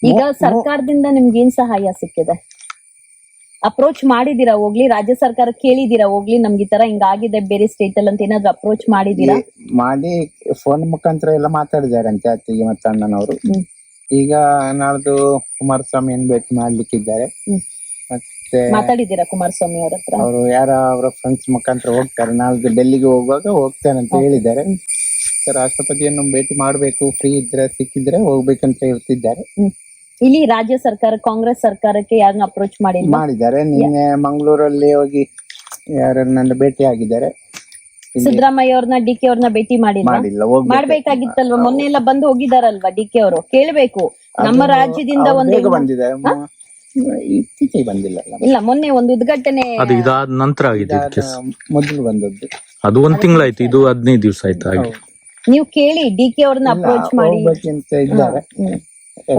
Speaker 1: ಈಗ ಸರ್ಕಾರದಿಂದ ನಿಮ್ಗೆ ಏನ್ ಸಹಾಯ ಸಿಕ್ಕಿದೆ? ಅಪ್ರೋಚ್ ಮಾಡಿದೀರಾ ಹೋಗ್ಲಿ ರಾಜ್ಯ ಸರ್ಕಾರ ಕೇಳಿದೀರಾ ಹೋಗ್ಲಿ ನಮ್ಗೆ ಈ ತರ ಹಿಂಗಾಗಿದೆ ಬೇರೆ ಸ್ಟೇಟ್ ಅಲ್ಲಿ ಅಂತ ಏನಾದ್ರು ಅಪ್ರೋಚ್ ಮಾಡಿದೀರಾ
Speaker 2: ಮಾಡಿ ಫೋನ್ ಮುಖಾಂತರ ಎಲ್ಲ ಮಾತಾಡಿದಾರಂತೆ ಅತ್ತಿಗೆ ಮತ್ತ ಅಣ್ಣನವರು. ಈಗ ನಾಳ್ದು ಕುಮಾರಸ್ವಾಮಿಯನ್ನು ಭೇಟಿ ಮಾಡ್ಲಿಕ್ಕಿದ್ದಾರೆ. ಮತ್ತೆ
Speaker 1: ಮಾತಾಡಿದೀರಾ ಕುಮಾರಸ್ವಾಮಿ ಅವ್ರ ಹತ್ರ?
Speaker 2: ಅವರು ಯಾರ ಅವರ ಫ್ರೆಂಡ್ಸ್ ಮುಖಾಂತರ ಹೋಗ್ತಾರೆ. ನಾಳ್ದು ಡೆಲ್ಲಿಗೆ ಹೋಗುವಾಗ ಹೋಗ್ತೇನೆ ಅಂತ ಹೇಳಿದ್ದಾರೆ. ರಾಷ್ಟ್ರಪತಿಯನ್ನು ಭೇಟಿ ಮಾಡ್ಬೇಕು ಫ್ರೀ ಇದ್ರೆ ಸಿಕ್ಕಿದ್ರೆ ಹೋಗ್ಬೇಕಂತ ಹೇಳ್ತಿದ್ದಾರೆ.
Speaker 1: ಇಲ್ಲಿ ರಾಜ್ಯ ಸರ್ಕಾರ ಕಾಂಗ್ರೆಸ್ ಸರ್ಕಾರಕ್ಕೆ ಯಾರನ್ನ ಅಪ್ರೋಚ್ ಮಾಡಿ
Speaker 2: ಮಾಡಿದ್ದಾರೆ. ನಿನ್ನೆ ಮಂಗಳೂರಲ್ಲಿ ಹೋಗಿ ಯಾರನ್ನ ಭೇಟಿ ಆಗಿದ್ದಾರೆ.
Speaker 1: ಸಿದ್ದರಾಮಯ್ಯ ಅವ್ರನ್ನ ಡಿ ಕೆ ಅವ್ರನ್ನ ಭೇಟಿ
Speaker 2: ಮಾಡಿಲ್ಲ ಹೋಗ್ಬೇಕು.
Speaker 1: ಮಾಡ್ಬೇಕಾಗಿತ್ತಲ್ವಾ? ಮೊನ್ನೆ ಎಲ್ಲ ಬಂದು ಹೋಗಿದಾರಲ್ವಾ ಡಿ ಕೆ ಅವರು? ಕೇಳ್ಬೇಕು. ನಮ್ಮ ರಾಜ್ಯದಿಂದ ಒಂದು
Speaker 2: ಬಂದಿದೆ ಇತ್ತೀಚೆಗೆ ಬಂದಿಲ್ಲ
Speaker 1: ಇಲ್ಲ ಮೊನ್ನೆ ಒಂದು ಉದ್ಘಾಟನೆ
Speaker 3: ಅದು ಇದಾದ ನಂತರ ಆಗಿದೆ
Speaker 2: ಮೊದಲು ಬಂದದ್ದು.
Speaker 3: ಅದು ಒಂದ್ ತಿಂಗಳಾಯ್ತು ಇದು ಹದಿನೈದು ದಿವಸ ಆಯ್ತು ಹಾಗೆ.
Speaker 1: ನೀವು ಕೇಳಿ ಡಿ ಕೆ ಅವ್ರನ್ನ ಅಪ್ರೋಚ್ ಮಾಡಿ.
Speaker 2: ಇದ್ದಾರೆ.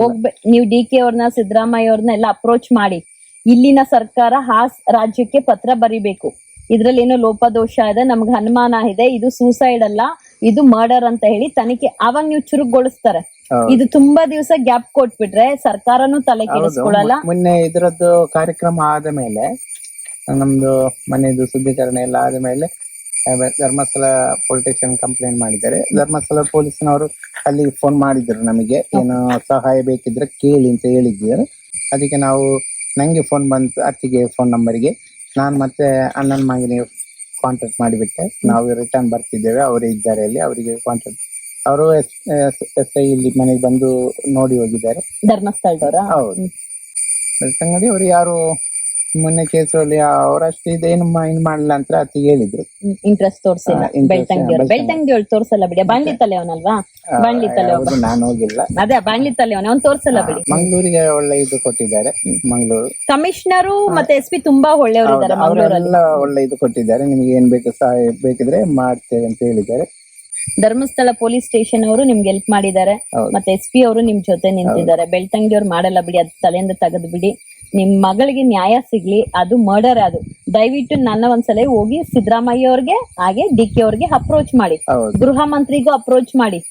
Speaker 1: ಹೋಗ್ಬೇ ನೀವು ಡಿ ಕೆ ಅವ್ರನ್ನ ಸಿದ್ದರಾಮಯ್ಯ ಅವ್ರನ್ನ ಎಲ್ಲ ಅಪ್ರೋಚ್ ಮಾಡಿ. ಇಲ್ಲಿನ ಸರ್ಕಾರ ಆ ರಾಜ್ಯಕ್ಕೆ ಪತ್ರ ಬರಿಬೇಕು. ಇದ್ರಲ್ಲಿ ಏನೋ ಲೋಪದೋಷ ಇದೆ ನಮ್ಗೆ ಅನುಮಾನ ಇದೆ ಇದು ಸೂಸೈಡ್ ಅಲ್ಲ ಇದು ಮರ್ಡರ್ ಅಂತ ಹೇಳಿ ತನಿಖೆ ಅವಾಗ ನೀವು ಚುರುಕುಗೊಳಿಸ್ತಾರೆ. ಇದು ತುಂಬಾ ದಿವಸ ಗ್ಯಾಪ್ ಕೊಟ್ಬಿಟ್ರೆ ಸರ್ಕಾರನು ತಲೆ
Speaker 2: ಕೆಡಿಸ್ಕೊಳ್ಳಲ್ಲ
Speaker 1: ಕೆಡಿಸ್ಕೊಳಲ್ಲ.
Speaker 2: ಮೊನ್ನೆ ಇದರದ್ದು ಕಾರ್ಯಕ್ರಮ ಆದ ಮೇಲೆ ನಮ್ದು ಮನೆಯದು ಸುದ್ದೀಕರಣ ಎಲ್ಲ ಆದ ಮೇಲೆ ಧರ್ಮಸ್ಥಳ ಪೊಲೀಸ್ ಸ್ಟೇಷನ್ ಕಂಪ್ಲೇಂಟ್ ಮಾಡಿದ್ದಾರೆ. ಧರ್ಮಸ್ಥಳ ಪೊಲೀಸ್ನವರು ಅಲ್ಲಿ ಫೋನ್ ಮಾಡಿದ್ರು ನಮಗೆ ಏನು ಸಹಾಯ ಬೇಕಿದ್ರೆ ಕೇಳಿ ಅಂತ ಹೇಳಿದ್ದಾರೆ ಅದಕ್ಕೆ ನಾವು ನಂಗೆ ಫೋನ್ ಬಂತು ಅತ್ತಿಗೆ ಫೋನ್ ನಂಬರಿಗೆ ನಾನು ಮತ್ತೆ ಅಣ್ಣನ ಮಗನಿಗೆ ಕಾಂಟ್ಯಾಕ್ಟ್ ಮಾಡಿಬಿಟ್ಟೆ. ನಾವು ರಿಟರ್ನ್ ಬರ್ತಿದ್ದೇವೆ ಅವರು ಇದ್ದಾರೆ ಅಲ್ಲಿ ಅವರಿಗೆ ಕಾಂಟ್ಯಾಕ್ಟ್ ಅವರು ಎಸ್ ಐ ಇಲ್ಲಿ ಮನೆಗೆ ಬಂದು ನೋಡಿ ಹೋಗಿದ್ದಾರೆ.
Speaker 1: ಧರ್ಮಸ್ಥಳದವರ?
Speaker 2: ಹೌದು. ಬೆಳ್ತಂಗಡಿ ಅವರು ಯಾರು ಮೊನ್ನೆ ಕೇಸಲ್ಲಿ ಅವರಷ್ಟು ಇದೇನು ಮಾ- ಇನ್ ಮಾಡಲ್ಲ ಅಂತ ಅತಿ ಹೇಳಿದ್ರು.
Speaker 1: ಇಂಟ್ರೆಸ್ಟ್ ತೋರ್ಸಿಲ್ಲ.
Speaker 2: ಹಾ, interest
Speaker 1: ಬೆಳ್ತಂಗಿ ಅವ್ರು.
Speaker 2: ಬೆಳ್ತಂಗಿ.
Speaker 1: ಬೆಳ್ತಂಗಿ ಅವ್ರು ತೋರ್ಸಲ್ಲ ಬಿಡಿ. ಬಾಂಡಿ ತಲೆ ಅವನಲ್ವಾ? ಬಾಂಡಿ ತಲೆ
Speaker 2: ನಾನು ಹೋಗಿಲ್ಲ.
Speaker 1: ಅದೇ ಬಾಂಡಿ ತಲೆ ಅವನ. ಅವ್ನು ತೋರ್ಸಲ್ಲ ಬಿಡಿ.
Speaker 2: ಮಂಗಳೂರಿಗೆ ಒಳ್ಳೆ ಇದು ಕೊಟ್ಟಿದ್ದಾರೆ ಮಂಗಳೂರು.
Speaker 1: ಕಮಿಷನರು ಮತ್ತೆ ಎಸ್ ಪಿ ತುಂಬಾ ಒಳ್ಳೆಯವರು ಇದ್ದಾರೆ ಮಂಗಳೂರಲ್ಲಿ
Speaker 2: ಅವರೆಲ್ಲ ಒಳ್ಳೆ ಇದು ಕೊಟ್ಟಿದ್ದಾರೆ. ನಿಮ್ಗೆ ಏನ್ ಬೇಕು ಸಹಾಯ ಬೇಕಿದ್ರೆ ಮಾಡ್ತೇವೆ ಅಂತ ಹೇಳಿದ್ದಾರೆ.
Speaker 1: ಧರ್ಮಸ್ಥಳ ಪೊಲೀಸ್ ಸ್ಟೇಷನ್ ಅವರು ನಿಮ್ಗೆ ಹೆಲ್ಪ್ ಮಾಡಿದ್ದಾರೆ.
Speaker 2: ಹೌದು.
Speaker 1: ಮತ್ತೆ ಎಸ್ ಪಿ ಅವರು ನಿಮ್ ಜೊತೆ ನಿಂತಿದ್ದಾರೆ. ಬೆಳ್ತಂಗಿ ಅವ್ರು ಮಾಡಲ್ಲ ಬಿಡಿ. ಅದ್ ತಲೆಯಿಂದ ತೆಗೆದು ಬಿಡಿ. ನಿಮ್ ಮಗಳಿಗೆ ನ್ಯಾಯ ಸಿಗ್ಲಿ ಅದು ಮರ್ಡರ್ ಅದು. ದಯವಿಟ್ಟು ನನ್ನ ಒಂದ್ಸಲ ಹೋಗಿ ಸಿದ್ದರಾಮಯ್ಯ ಅವ್ರಿಗೆ ಹಾಗೆ ಡಿ ಕೆ ಅವ್ರಿಗೆ ಅಪ್ರೋಚ್ ಮಾಡಿ. ಗೃಹ ಮಂತ್ರಿಗೂ ಅಪ್ರೋಚ್ ಮಾಡಿ.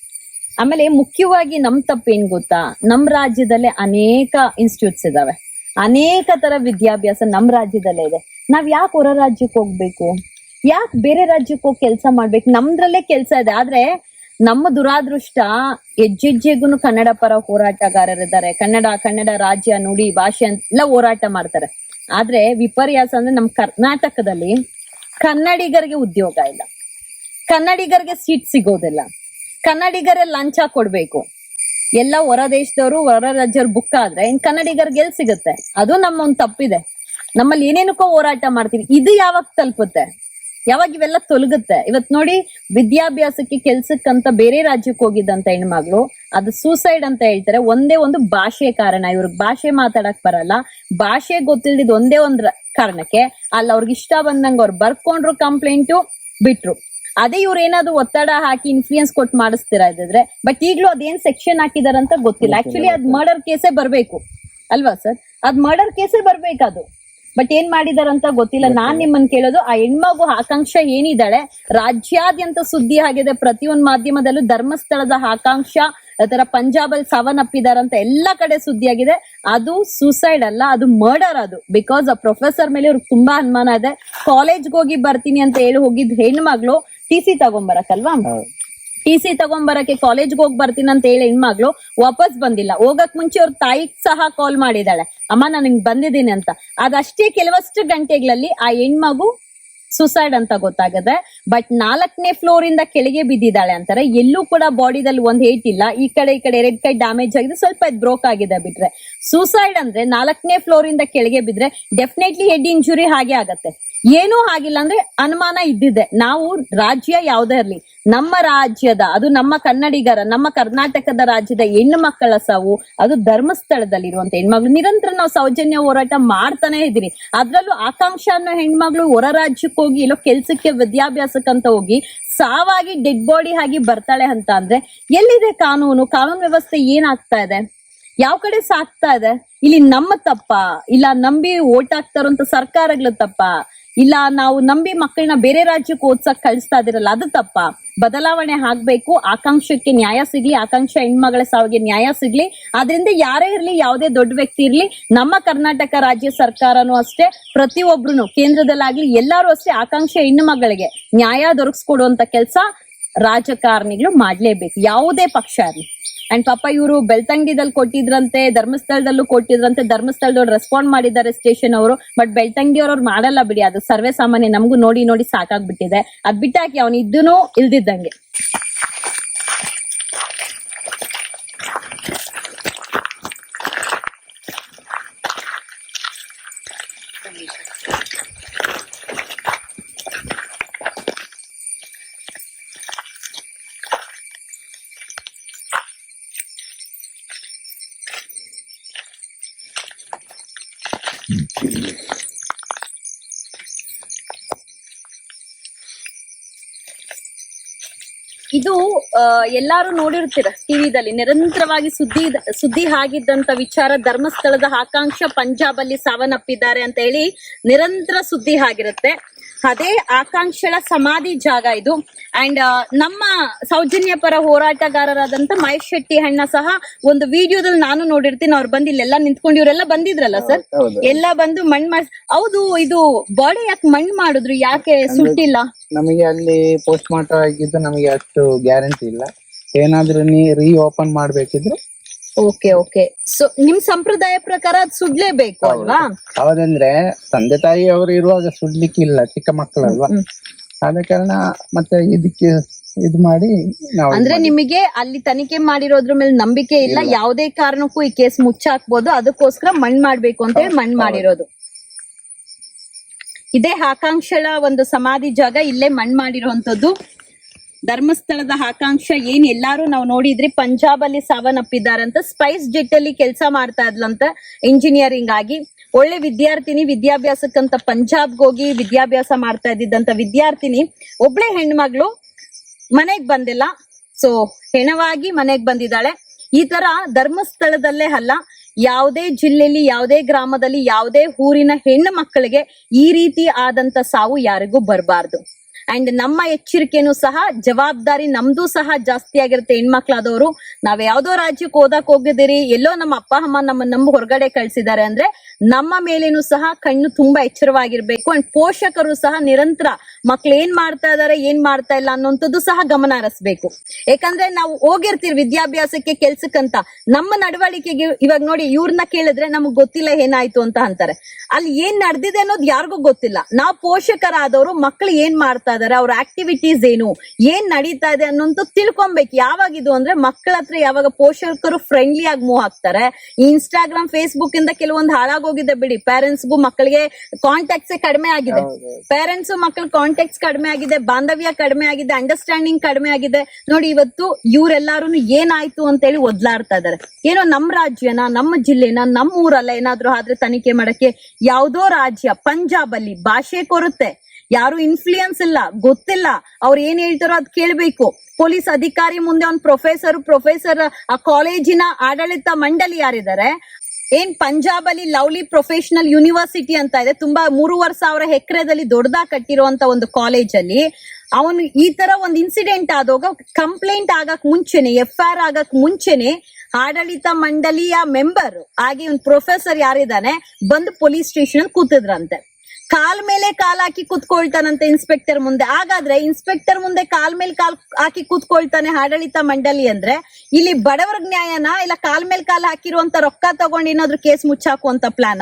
Speaker 1: ಆಮೇಲೆ ಮುಖ್ಯವಾಗಿ ನಮ್ ತಪ್ಪೇನ್ ಗೊತ್ತಾ? ನಮ್ ರಾಜ್ಯದಲ್ಲೇ ಅನೇಕ ಇನ್ಸ್ಟಿಟ್ಯೂಟ್ಸ್ ಇದಾವೆ. ಅನೇಕ ತರ ವಿದ್ಯಾಭ್ಯಾಸ ನಮ್ ರಾಜ್ಯದಲ್ಲೇ ಇದೆ. ನಾವ್ ಯಾಕೆ ಹೊರ ರಾಜ್ಯಕ್ಕೆ ಹೋಗ್ಬೇಕು? ಯಾಕೆ ಬೇರೆ ರಾಜ್ಯಕ್ಕೆ ಹೋಗಿ ಕೆಲಸ ಮಾಡ್ಬೇಕು? ನಮ್ದ್ರಲ್ಲೇ ಕೆಲಸ ಇದೆ. ಆದ್ರೆ ನಮ್ಮ ದುರಾದೃಷ್ಟ ಹೆಜ್ಜೆಜ್ಜೆಗೂ ಕನ್ನಡ ಪರ ಹೋರಾಟಗಾರರಿದ್ದಾರೆ. ಕನ್ನಡ ಕನ್ನಡ ರಾಜ್ಯ ನುಡಿ ಭಾಷೆ ಅಂತೆಲ್ಲ ಹೋರಾಟ ಮಾಡ್ತಾರೆ. ಆದ್ರೆ ವಿಪರ್ಯಾಸ ಅಂದ್ರೆ ನಮ್ ಕರ್ನಾಟಕದಲ್ಲಿ ಕನ್ನಡಿಗರಿಗೆ ಉದ್ಯೋಗ ಇಲ್ಲ. ಕನ್ನಡಿಗರಿಗೆ ಸೀಟ್ ಸಿಗೋದಿಲ್ಲ. ಕನ್ನಡಿಗರೇ ಲಂಚ ಕೊಡ್ಬೇಕು. ಎಲ್ಲ ಹೊರ ದೇಶದವರು, ಹೊರ ರಾಜ್ಯವ್ರು ಬುಕ್ ಆದ್ರೆ ಇನ್ ಕನ್ನಡಿಗರಿಗೆ ಎಲ್ ಸಿಗುತ್ತೆ? ಅದು ನಮ್ಮ ಒಂದು ತಪ್ಪಿದೆ. ನಮ್ಮಲ್ಲಿ ಏನೇನಕ್ಕೋ ಹೋರಾಟ ಮಾಡ್ತೀವಿ. ಇದು ಯಾವಾಗ ತಲುಪುತ್ತೆ? ಯಾವಾಗ ಇವೆಲ್ಲ ತೊಲಗುತ್ತೆ? ಇವತ್ ನೋಡಿ ವಿದ್ಯಾಭ್ಯಾಸಕ್ಕೆ ಕೆಲ್ಸಕ್ಕಂತ ಬೇರೆ ರಾಜ್ಯಕ್ಕೆ ಹೋಗಿದ್ದಂತ ಹೆಣ್ಮಗಳು ಅದು ಸೂಸೈಡ್ ಅಂತ ಹೇಳ್ತಾರೆ. ಒಂದೇ ಒಂದು ಭಾಷೆ ಕಾರಣ. ಇವ್ರಿಗೆ ಭಾಷೆ ಮಾತಾಡಕ್ ಬರಲ್ಲ. ಭಾಷೆ ಗೊತ್ತಿಲ್ದಿದ್ ಒಂದೇ ಒಂದ್ ಕಾರಣಕ್ಕೆ ಅಲ್ಲಿ ಅವ್ರಿಗೆ ಇಷ್ಟ ಬಂದಂಗ ಅವ್ರು ಬರ್ಕೊಂಡ್ರು ಕಂಪ್ಲೇಂಟು ಬಿಟ್ರು. ಅದೇ ಇವ್ರು ಏನಾದ್ರು ಒತ್ತಡ ಹಾಕಿ ಇನ್ಫ್ಲೂಯೆನ್ಸ್ ಕೊಟ್ಟು ಮಾಡಿಸ್ತೀರಾ ಇದ್ರೆ ಬಟ್ ಈಗ್ಲೂ ಅದೇನ್ ಸೆಕ್ಷನ್ ಹಾಕಿದಾರಂತ ಗೊತ್ತಿಲ್ಲ. ಆಕ್ಚುಲಿ ಅದ್ ಮರ್ಡರ್ ಕೇಸೇ ಬರ್ಬೇಕು. ಅಲ್ವಾ ಸರ್? ಅದ್ ಮರ್ಡರ್ ಕೇಸೇ ಬರ್ಬೇಕದು. ಬಟ್ ಏನ್ ಮಾಡಿದಾರಂತ ಗೊತ್ತಿಲ್ಲ. ನಾನ್ ನಿಮ್ಮನ್ ಕೇಳೋದು ಆ ಹೆಣ್ಮಗು ಆಕಾಂಕ್ಷ ಏನಿದ್ದಾಳೆ ರಾಜ್ಯಾದ್ಯಂತ ಸುದ್ದಿ ಆಗಿದೆ ಪ್ರತಿಯೊಂದು ಮಾಧ್ಯಮದಲ್ಲೂ ಧರ್ಮಸ್ಥಳದ ಆಕಾಂಕ್ಷ ತರ ಪಂಜಾಬ್ ಅಲ್ಲಿ ಸಾವನ್ನಪ್ಪಿದಾರಂತ ಎಲ್ಲಾ ಕಡೆ ಸುದ್ದಿ ಆಗಿದೆ. ಅದು ಸೂಸೈಡ್ ಅಲ್ಲ ಅದು ಮರ್ಡರ್ ಅದು. ಬಿಕಾಸ್ ಆ ಪ್ರೊಫೆಸರ್ ಮೇಲೆ ಅವ್ರಿಗೆ ತುಂಬಾ ಅನುಮಾನ ಇದೆ. ಕಾಲೇಜ್ಗೆ ಹೋಗಿ ಬರ್ತೀನಿ ಅಂತ ಹೇಳಿ ಹೋಗಿದ್ ಹೆಣ್ಮಗ್ಳು ಟಿ ಸಿ ತಗೊಂಬರಕಲ್ವಾ. ಟಿ ಸಿ ತಗೊಂಬರಕ್ಕೆ ಕಾಲೇಜ್ಗೆ ಹೋಗಿ ಬರ್ತೀನಿ ಅಂತ ಹೇಳಿ ಹೆಣ್ಮಗ್ಳು ವಾಪಸ್ ಬಂದಿಲ್ಲ. ಹೋಗಕ್ ಮುಂಚೆ ಅವ್ರ ತಾಯಿಗ್ ಸಹ ಕಾಲ್ ಮಾಡಿದಾಳೆ ಅಮ್ಮ, ನಾನು ನಿಂಗ್ ಬಂದಿದ್ದೀನಿ ಅಂತ. ಅದಷ್ಟೇ ಕೆಲವಷ್ಟು ಗಂಟೆಗಳಲ್ಲಿ ಆ ಹೆಣ್ಮಗು ಸುಸೈಡ್ ಅಂತ ಗೊತ್ತಾಗದೆ ಬಟ್ ನಾಲ್ಕನೇ ಫ್ಲೋರ್ ಇಂದ ಕೆಳಗೆ ಬಿದ್ದಿದ್ದಾಳೆ ಅಂತಾರೆ. ಎಲ್ಲೂ ಕೂಡ ಬಾಡಿದಲ್ಲಿ ಒಂದ್ ಏಟ್ ಇಲ್ಲ. ಈ ಕಡೆ ಈ ಕಡೆ ಎರಡ್ ಕೈ ಡ್ಯಾಮೇಜ್ ಆಗಿದೆ. ಸ್ವಲ್ಪ ಬ್ರೋಕ್ ಆಗಿದೆ ಬಿಟ್ರೆ. ಸುಸೈಡ್ ಅಂದ್ರೆ ನಾಲ್ಕನೇ ಫ್ಲೋರ್ ಇಂದ ಕೆಳಗೆ ಬಿದ್ರೆ ಡೆಫಿನೆಟ್ಲಿ ಹೆಡ್ ಇಂಜುರಿ ಹಾಗೆ ಆಗತ್ತೆ. ಏನೂ ಆಗಿಲ್ಲ ಅಂದ್ರೆ ಅನುಮಾನ ಇದ್ದಿದೆ. ನಾವು ರಾಜ್ಯ ಯಾವ್ದೇ ಇರಲಿ, ನಮ್ಮ ರಾಜ್ಯದ, ಅದು ನಮ್ಮ ಕನ್ನಡಿಗರ, ನಮ್ಮ ಕರ್ನಾಟಕದ ರಾಜ್ಯದ ಹೆಣ್ಣು ಮಕ್ಕಳ ಸಾವು, ಅದು ಧರ್ಮಸ್ಥಳದಲ್ಲಿ ಇರುವಂತ ಹೆಣ್ಮಕ್ಳು. ನಿರಂತರ ನಾವು ಸೌಜನ್ಯ ಹೋರಾಟ ಮಾಡ್ತಾನೆ ಇದ್ದೀನಿ ಅದ್ರಲ್ಲೂ ಆಕಾಂಕ್ಷ ಅನ್ನೋ ಹೆಣ್ಮಗಳು ಹೊರ ರಾಜ್ಯಕ್ಕೆ ಹೋಗಿ ಎಲ್ಲೋ ಕೆಲ್ಸಕ್ಕೆ ವಿದ್ಯಾಭ್ಯಾಸಕ್ಕಂತ ಹೋಗಿ, ಸಾವಾಗಿ ಡೆಡ್ ಬಾಡಿ ಆಗಿ ಬರ್ತಾಳೆ ಅಂತ ಅಂದ್ರೆ, ಎಲ್ಲಿದೆ ಕಾನೂನು? ಕಾನೂನು ವ್ಯವಸ್ಥೆ ಏನಾಗ್ತಾ ಇದೆ? ಯಾವ ಕಡೆ ಸಾಕ್ತಾ ಇದೆ? ಇಲ್ಲಿ ನಮ್ಮ ತಪ್ಪ? ಇಲ್ಲ, ನಂಬಿ ಓಟ್ ಹಾಕ್ತಾರಂತ ಸರ್ಕಾರಗಳ ತಪ್ಪ? ಇಲ್ಲ, ನಾವು ನಂಬಿ ಮಕ್ಕಳನ್ನ ಬೇರೆ ರಾಜ್ಯಕ್ಕೆ ಓದ್ಸಕ್ ಕಳಿಸ್ತಾ ಇದಿರಲ್ಲ ಅದು ತಪ್ಪ? ಬದಲಾವಣೆ ಆಗ್ಬೇಕು ಆಕಾಂಕ್ಷಕ್ಕೆ ನ್ಯಾಯ ಸಿಗ್ಲಿ, ಆಕಾಂಕ್ಷ ಹೆಣ್ಮಗಳ ಸಾವಿಗೆ ನ್ಯಾಯ ಸಿಗ್ಲಿ ಅದರಿಂದ ಯಾರೇ ಇರ್ಲಿ, ಯಾವುದೇ ದೊಡ್ಡ ವ್ಯಕ್ತಿ ಇರ್ಲಿ, ನಮ್ಮ ಕರ್ನಾಟಕ ರಾಜ್ಯ ಸರ್ಕಾರನೂ ಅಷ್ಟೇ ಪ್ರತಿಯೊಬ್ರು ಕೇಂದ್ರದಲ್ಲಾಗ್ಲಿ ಎಲ್ಲರೂ ಅಷ್ಟೇ ಆಕಾಂಕ್ಷ ಹೆಣ್ಣು ಮಗಳಿಗೆ ನ್ಯಾಯ ದೊರಕಿಸ್ಕೊಡುವಂತ ಕೆಲಸ ರಾಜಕಾರಣಿಗಳು ಮಾಡ್ಲೇಬೇಕು. ಯಾವುದೇ ಪಕ್ಷ ಇರ್ಲಿ. ಅಂಡ್ ಪಾಪ ಇವರು ಬೆಳ್ತಂಗಿದಲ್ಲಿ ಕೊಟ್ಟಿದ್ರಂತೆ, ಧರ್ಮಸ್ಥಳದಲ್ಲೂ ಕೊಟ್ಟಿದ್ರಂತೆ, ಧರ್ಮಸ್ಥಳದವ್ರು ರೆಸ್ಪಾಂಡ್ ಮಾಡಿದ್ದಾರೆ ಸ್ಟೇಷನ್ ಅವರು ಬಟ್ ಬೆಳ್ತಂಗಿ ಅವ್ರವ್ರು ಮಾಡಲ್ಲ ಬಿಡಿ, ಅದು ಸರ್ವೇ ಸಾಮಾನ್ಯ ನಮಗೂ ನೋಡಿ ನೋಡಿ ಸಾಕಾಗ್ಬಿಟ್ಟಿದೆ. ಅದ್ ಬಿಟ್ಟಾಕಿ ಅವನು ಇದ್ದೂನು ಇಲ್ದಿದ್ದಂಗೆ. ಇದು ಎಲ್ಲಾರು ನೋಡಿರ್ತೀರ ಟಿವಿದಲ್ಲಿ ನಿರಂತರವಾಗಿ ಸುದ್ದಿ ಸುದ್ದಿ ಆಗಿದ್ದಂತ ವಿಚಾರ ಧರ್ಮಸ್ಥಳದ ಆಕಾಂಕ್ಷ ಪಂಜಾಬ್ ಅಲ್ಲಿ ಸಾವನ್ನಪ್ಪಿದ್ದಾರೆ ಅಂತ ಹೇಳಿ ನಿರಂತರ ಸುದ್ದಿ ಆಗಿರುತ್ತೆ. ಅದೇ ಆಕಾಂಕ್ಷಳ ಸಮಾಧಿ ಜಾಗ ಇದು. ಅಂಡ್ ನಮ್ಮ ಸೌಜನ್ಯ ಪರ ಹೋರಾಟಗಾರರಾದಂತ ಮಹೇಶ್ ಶೆಟ್ಟಿ ಅಣ್ಣ ಸಹ ಒಂದು ವಿಡಿಯೋದಲ್ಲಿ ನಾನು ನೋಡಿರ್ತೀನಿ. ಅವ್ರು ಬಂದು ಇಲ್ಲೆಲ್ಲ ನಿಂತ್ಕೊಂಡು ಇವರೆಲ್ಲ ಬಂದಿದ್ರಲ್ಲ ಸರ್? ಎಲ್ಲ ಬಂದು ಮಣ್ಣು ಮಾಡ್ ಹೌದು ಇದು ಬಾಡಿ ಯಾಕೆ ಮಣ್ಣು ಮಾಡಿದ್ರು? ಯಾಕೆ ಸುಟ್ಟಿಲ್ಲ?
Speaker 2: ನಮಗೆ ಅಲ್ಲಿ ಪೋಸ್ಟ್ ಮಾರ್ಟಮ್ ಆಗಿದ್ದು ನಮಗೆ ಅಷ್ಟು ಗ್ಯಾರಂಟಿ ಇಲ್ಲ. ಏನಾದ್ರೂ ನೀ ರೀ ಓಪನ್ ಮಾಡ್ಬೇಕಿದ್ರೆ
Speaker 1: ಓಕೆ ಓಕೆ ಸೊ ನಿಮ್ ಸಂಪ್ರದಾಯ ಪ್ರಕಾರ ಅದ್ ಸುಡ್ಲೇಬೇಕು ಅಲ್ವಾ?
Speaker 2: ಹೌದಂದ್ರೆ ತಂದೆ ತಾಯಿ ಅವರು ಇರುವಾಗ ಸುಡ್ಲಿಕ್ಕಿಲ್ಲ ಚಿಕ್ಕ ಮಕ್ಕಳಲ್ವಾ. ಆದ ಕಾರಣ ಮತ್ತೆ ಇದಕ್ಕೆ ಇದು ಮಾಡಿ ನಾವು
Speaker 1: ಅಂದ್ರೆ ನಿಮಗೆ ಅಲ್ಲಿ ತನಿಖೆ ಮಾಡಿರೋದ್ರ ಮೇಲೆ ನಂಬಿಕೆ ಇಲ್ಲ ಯಾವುದೇ ಕಾರಣಕ್ಕೂ ಈ ಕೇಸ್ ಮುಚ್ಚಾಕ್ಬೋದು ಅದಕ್ಕೋಸ್ಕರ ಮಣ್ಣ್ ಮಾಡ್ಬೇಕು ಅಂತ ಹೇಳಿ ಮಣ್ಣ್ ಮಾಡಿರೋದು. ಇದೇ ಆಕಾಂಕ್ಷಳ ಒಂದು ಸಮಾಧಿ ಜಾಗ ಇಲ್ಲೇ ಮಣ್ಣ್ ಮಾಡಿರುವಂತದ್ದು ಧರ್ಮಸ್ಥಳದ ಆಕಾಂಕ್ಷ ಏನ್ ಎಲ್ಲಾರು ನಾವು ನೋಡಿದ್ರಿ ಪಂಜಾಬ್ ಅಲ್ಲಿ ಸಾವನ್ನಪ್ಪಿದಾರಂತ ಸ್ಪೈಸ್ ಜೆಟ್ ಅಲ್ಲಿ ಕೆಲಸ ಮಾಡ್ತಾ ಇದ್ಲಂತ ಇಂಜಿನಿಯರಿಂಗ್ ಆಗಿ. ಒಳ್ಳೆ ವಿದ್ಯಾರ್ಥಿನಿ, ವಿದ್ಯಾಭ್ಯಾಸಕ್ಕಂತ ಪಂಜಾಬ್ಗೆ ಹೋಗಿ ವಿದ್ಯಾಭ್ಯಾಸ ಮಾಡ್ತಾ ಇದ್ದಿದ್ದಂತ ವಿದ್ಯಾರ್ಥಿನಿ, ಒಬ್ಳೆ ಹೆಣ್ಮಗಳು ಮನೆಗ್ ಬಂದಿಲ್ಲ. ಸೊ ಹೆಣವಾಗಿ ಮನೆಗ್ ಬಂದಿದ್ದಾಳೆ. ಈ ತರ ಧರ್ಮಸ್ಥಳದಲ್ಲೇ ಅಲ್ಲ, ಯಾವುದೇ ಜಿಲ್ಲೆಯಲ್ಲಿ ಯಾವುದೇ ಗ್ರಾಮದಲ್ಲಿ, ಯಾವುದೇ ಊರಿನ ಹೆಣ್ಣು ಮಕ್ಕಳಿಗೆ ಈ ರೀತಿ ಆದಂತ ಸಾವು ಯಾರಿಗೂ ಬರಬಾರ್ದು. ಅಂಡ್ ನಮ್ಮ ಎಚ್ಚರಿಕೆನೂ ಸಹ, ಜವಾಬ್ದಾರಿ ನಮ್ದು ಸಹ ಜಾಸ್ತಿ ಆಗಿರುತ್ತೆ ಹೆಣ್ಮಕ್ಳಾದವರು. ನಾವ್ ಯಾವ್ದೋ ರಾಜ್ಯಕ್ಕೆ ಓದಕ್ ಹೋಗಿದಿರಿ ಎಲ್ಲೋ ನಮ್ಮ ಅಪ್ಪ, ಅಮ್ಮ ನಮ್ಮ ನಂಬ ಹೊರಗಡೆ ಕಳ್ಸಿದ್ದಾರೆ ಅಂದ್ರೆ ನಮ್ಮ ಮೇಲೇನು ಸಹ ಕಣ್ಣು ತುಂಬಾ ಎಚ್ಚರವಾಗಿರ್ಬೇಕು. ಅಂಡ್ ಪೋಷಕರು ಸಹ ನಿರಂತರ ಮಕ್ಳು ಏನ್ ಮಾಡ್ತಾ ಇದಾರೆ, ಏನ್ ಮಾಡ್ತಾ ಇಲ್ಲ ಅನ್ನೋಂಥದ್ದು ಸಹ ಗಮನ ಹರಿಸ್ಬೇಕು. ಯಾಕಂದ್ರೆ ನಾವು ಹೋಗಿರ್ತೀವಿ ವಿದ್ಯಾಭ್ಯಾಸಕ್ಕೆ ಕೆಲ್ಸಕ್ಕಂತ. ನಮ್ಮ ನಡವಳಿಕೆಗೆ ಇವಾಗ ನೋಡಿ ಇವ್ರನ್ನ ಕೇಳಿದ್ರೆ ನಮಗ್ ಗೊತ್ತಿಲ್ಲ ಏನಾಯ್ತು ಅಂತ ಅಂತಾರೆ. ಅಲ್ಲಿ ಏನ್ ನಡೆದಿದೆ ಅನ್ನೋದು ಯಾರಿಗೂ ಗೊತ್ತಿಲ್ಲ. ನಾವು ಪೋಷಕರಾದವರು ಮಕ್ಳು ಏನ್ ಮಾಡ್ತಾ ಇದಾರೆ ಅವ್ರ ಆಕ್ಟಿವಿಟೀಸ್ ಏನು ಏನ್ ನಡೀತಾ ಇದೆ ಅನ್ನೋಂತ ತಿಳ್ಕೊಬೇಕು. ಯಾವಾಗ ಇದು ಅಂದ್ರೆ ಮಕ್ಕಳ ಹತ್ರ ಯಾವಾಗ ಪೋಷಕರು ಫ್ರೆಂಡ್ಲಿ ಆಗಿ ಮೂವ್ ಆಗ್ತಾರೆ. ಇನ್ಸ್ಟಾಗ್ರಾಮ್ ಫೇಸ್ಬುಕ್ ಇಂದ ಕೆಲವೊಂದು ಹಾಳಾಗೋಗಿದೆ ಬಿಡಿ. ಪೇರೆಂಟ್ಸ್ಗೂ ಮಕ್ಕಳಿಗೆ ಕಾಂಟ್ಯಾಕ್ಟ್ಸ್ ಕಡಿಮೆ ಆಗಿದೆ. ಪೇರೆಂಟ್ಸ್ ಮಕ್ಕಳ ಕಾಂಟ್ಯಾಕ್ಟ್ಸ್ ಕಡಿಮೆ ಆಗಿದೆ ಬಾಂಧವ್ಯ ಕಡಿಮೆ ಆಗಿದೆ ಅಂಡರ್ಸ್ಟ್ಯಾಂಡಿಂಗ್ ಕಡಿಮೆ ಆಗಿದೆ. ನೋಡಿ ಇವತ್ತು ಇವರೆಲ್ಲಾರು ಏನಾಯ್ತು ಅಂತ ಹೇಳಿ ಒದ್ಲಾಡ್ತಾ ಇದಾರೆ. ಏನೋ ನಮ್ ರಾಜ್ಯನ ನಮ್ಮ ಜಿಲ್ಲೆನ ನಮ್ಮ ಊರಲ್ಲ ಏನಾದ್ರೂ ಆದ್ರೆ ತನಿಖೆ ಮಾಡಕ್ಕೆ ಯಾವ್ದೋ ರಾಜ್ಯ ಪಂಜಾಬ್ ಅಲ್ಲಿ ಭಾಷೆ ಕೊರುತ್ತೆ ಯಾರು ಇನ್ಫ್ಲೂಯೆನ್ಸ್ ಇಲ್ಲ, ಗೊತ್ತಿಲ್ಲ. ಅವ್ರು ಏನ್ ಹೇಳ್ತಾರೋ ಅದ್ ಕೇಳ್ಬೇಕು. ಪೊಲೀಸ್ ಅಧಿಕಾರಿ ಮುಂದೆ ಅವ್ನ್ ಪ್ರೊಫೆಸರ್ ಪ್ರೊಫೆಸರ್ ಆ ಕಾಲೇಜಿನ ಆಡಳಿತ ಮಂಡಳಿ ಯಾರಿದ್ದಾರೆ ಏನ್ ಪಂಜಾಬ್ ಅಲ್ಲಿ ಲವ್ಲಿ ಪ್ರೊಫೆಷನಲ್ ಯೂನಿವರ್ಸಿಟಿ ಅಂತ ಇದೆ, ತುಂಬಾ ಮೂರುವರೆ ಸಾವಿರ ಎಕರೆದಲ್ಲಿ ದೊಡ್ಡದಾ ಕಟ್ಟಿರುವಂತ ಒಂದು ಕಾಲೇಜ್ ಅಲ್ಲಿ ಅವನು ಈ ತರ ಒಂದು ಇನ್ಸಿಡೆಂಟ್ ಆದಾಗ ಕಂಪ್ಲೇಂಟ್ ಆಗಕ್ ಮುಂಚೆನೆ ಎಫ್ ಆರ್ ಆಗಕ್ ಮುಂಚೆನೆ ಆಡಳಿತ ಮಂಡಳಿಯ ಮೆಂಬರ್ ಹಾಗೆ ಒಂದು ಪ್ರೊಫೆಸರ್ ಯಾರಿದ್ದಾನೆ ಬಂದು ಪೊಲೀಸ್ ಸ್ಟೇಷನ್ ಕೂತಿದ್ರಂತೆ. ಕಾಲ್ ಮೇಲೆ ಕಾಲ್ ಹಾಕಿ ಕುತ್ಕೊಳ್ತಾನಂತೆ ಇನ್ಸ್ಪೆಕ್ಟರ್ ಮುಂದೆ. ಹಾಗಾದ್ರೆ ಇನ್ಸ್ಪೆಕ್ಟರ್ ಮುಂದೆ ಕಾಲ್ ಮೇಲೆ ಕಾಲ್ ಹಾಕಿ ಕೂತ್ಕೊಳ್ತಾನೆ ಆಡಳಿತ ಮಂಡಳಿ ಅಂದ್ರೆ ಇಲ್ಲಿ ಬಡವರ ನ್ಯಾಯನ ಇಲ್ಲ ಕಾಲ್ ಮೇಲೆ ಕಾಲ್ ಹಾಕಿರುವಂತ ರೊಕ್ಕ ತಗೊಂಡು ಏನಾದ್ರು ಕೇಸ್ ಮುಚ್ಚಾಕುವಂತ ಪ್ಲಾನ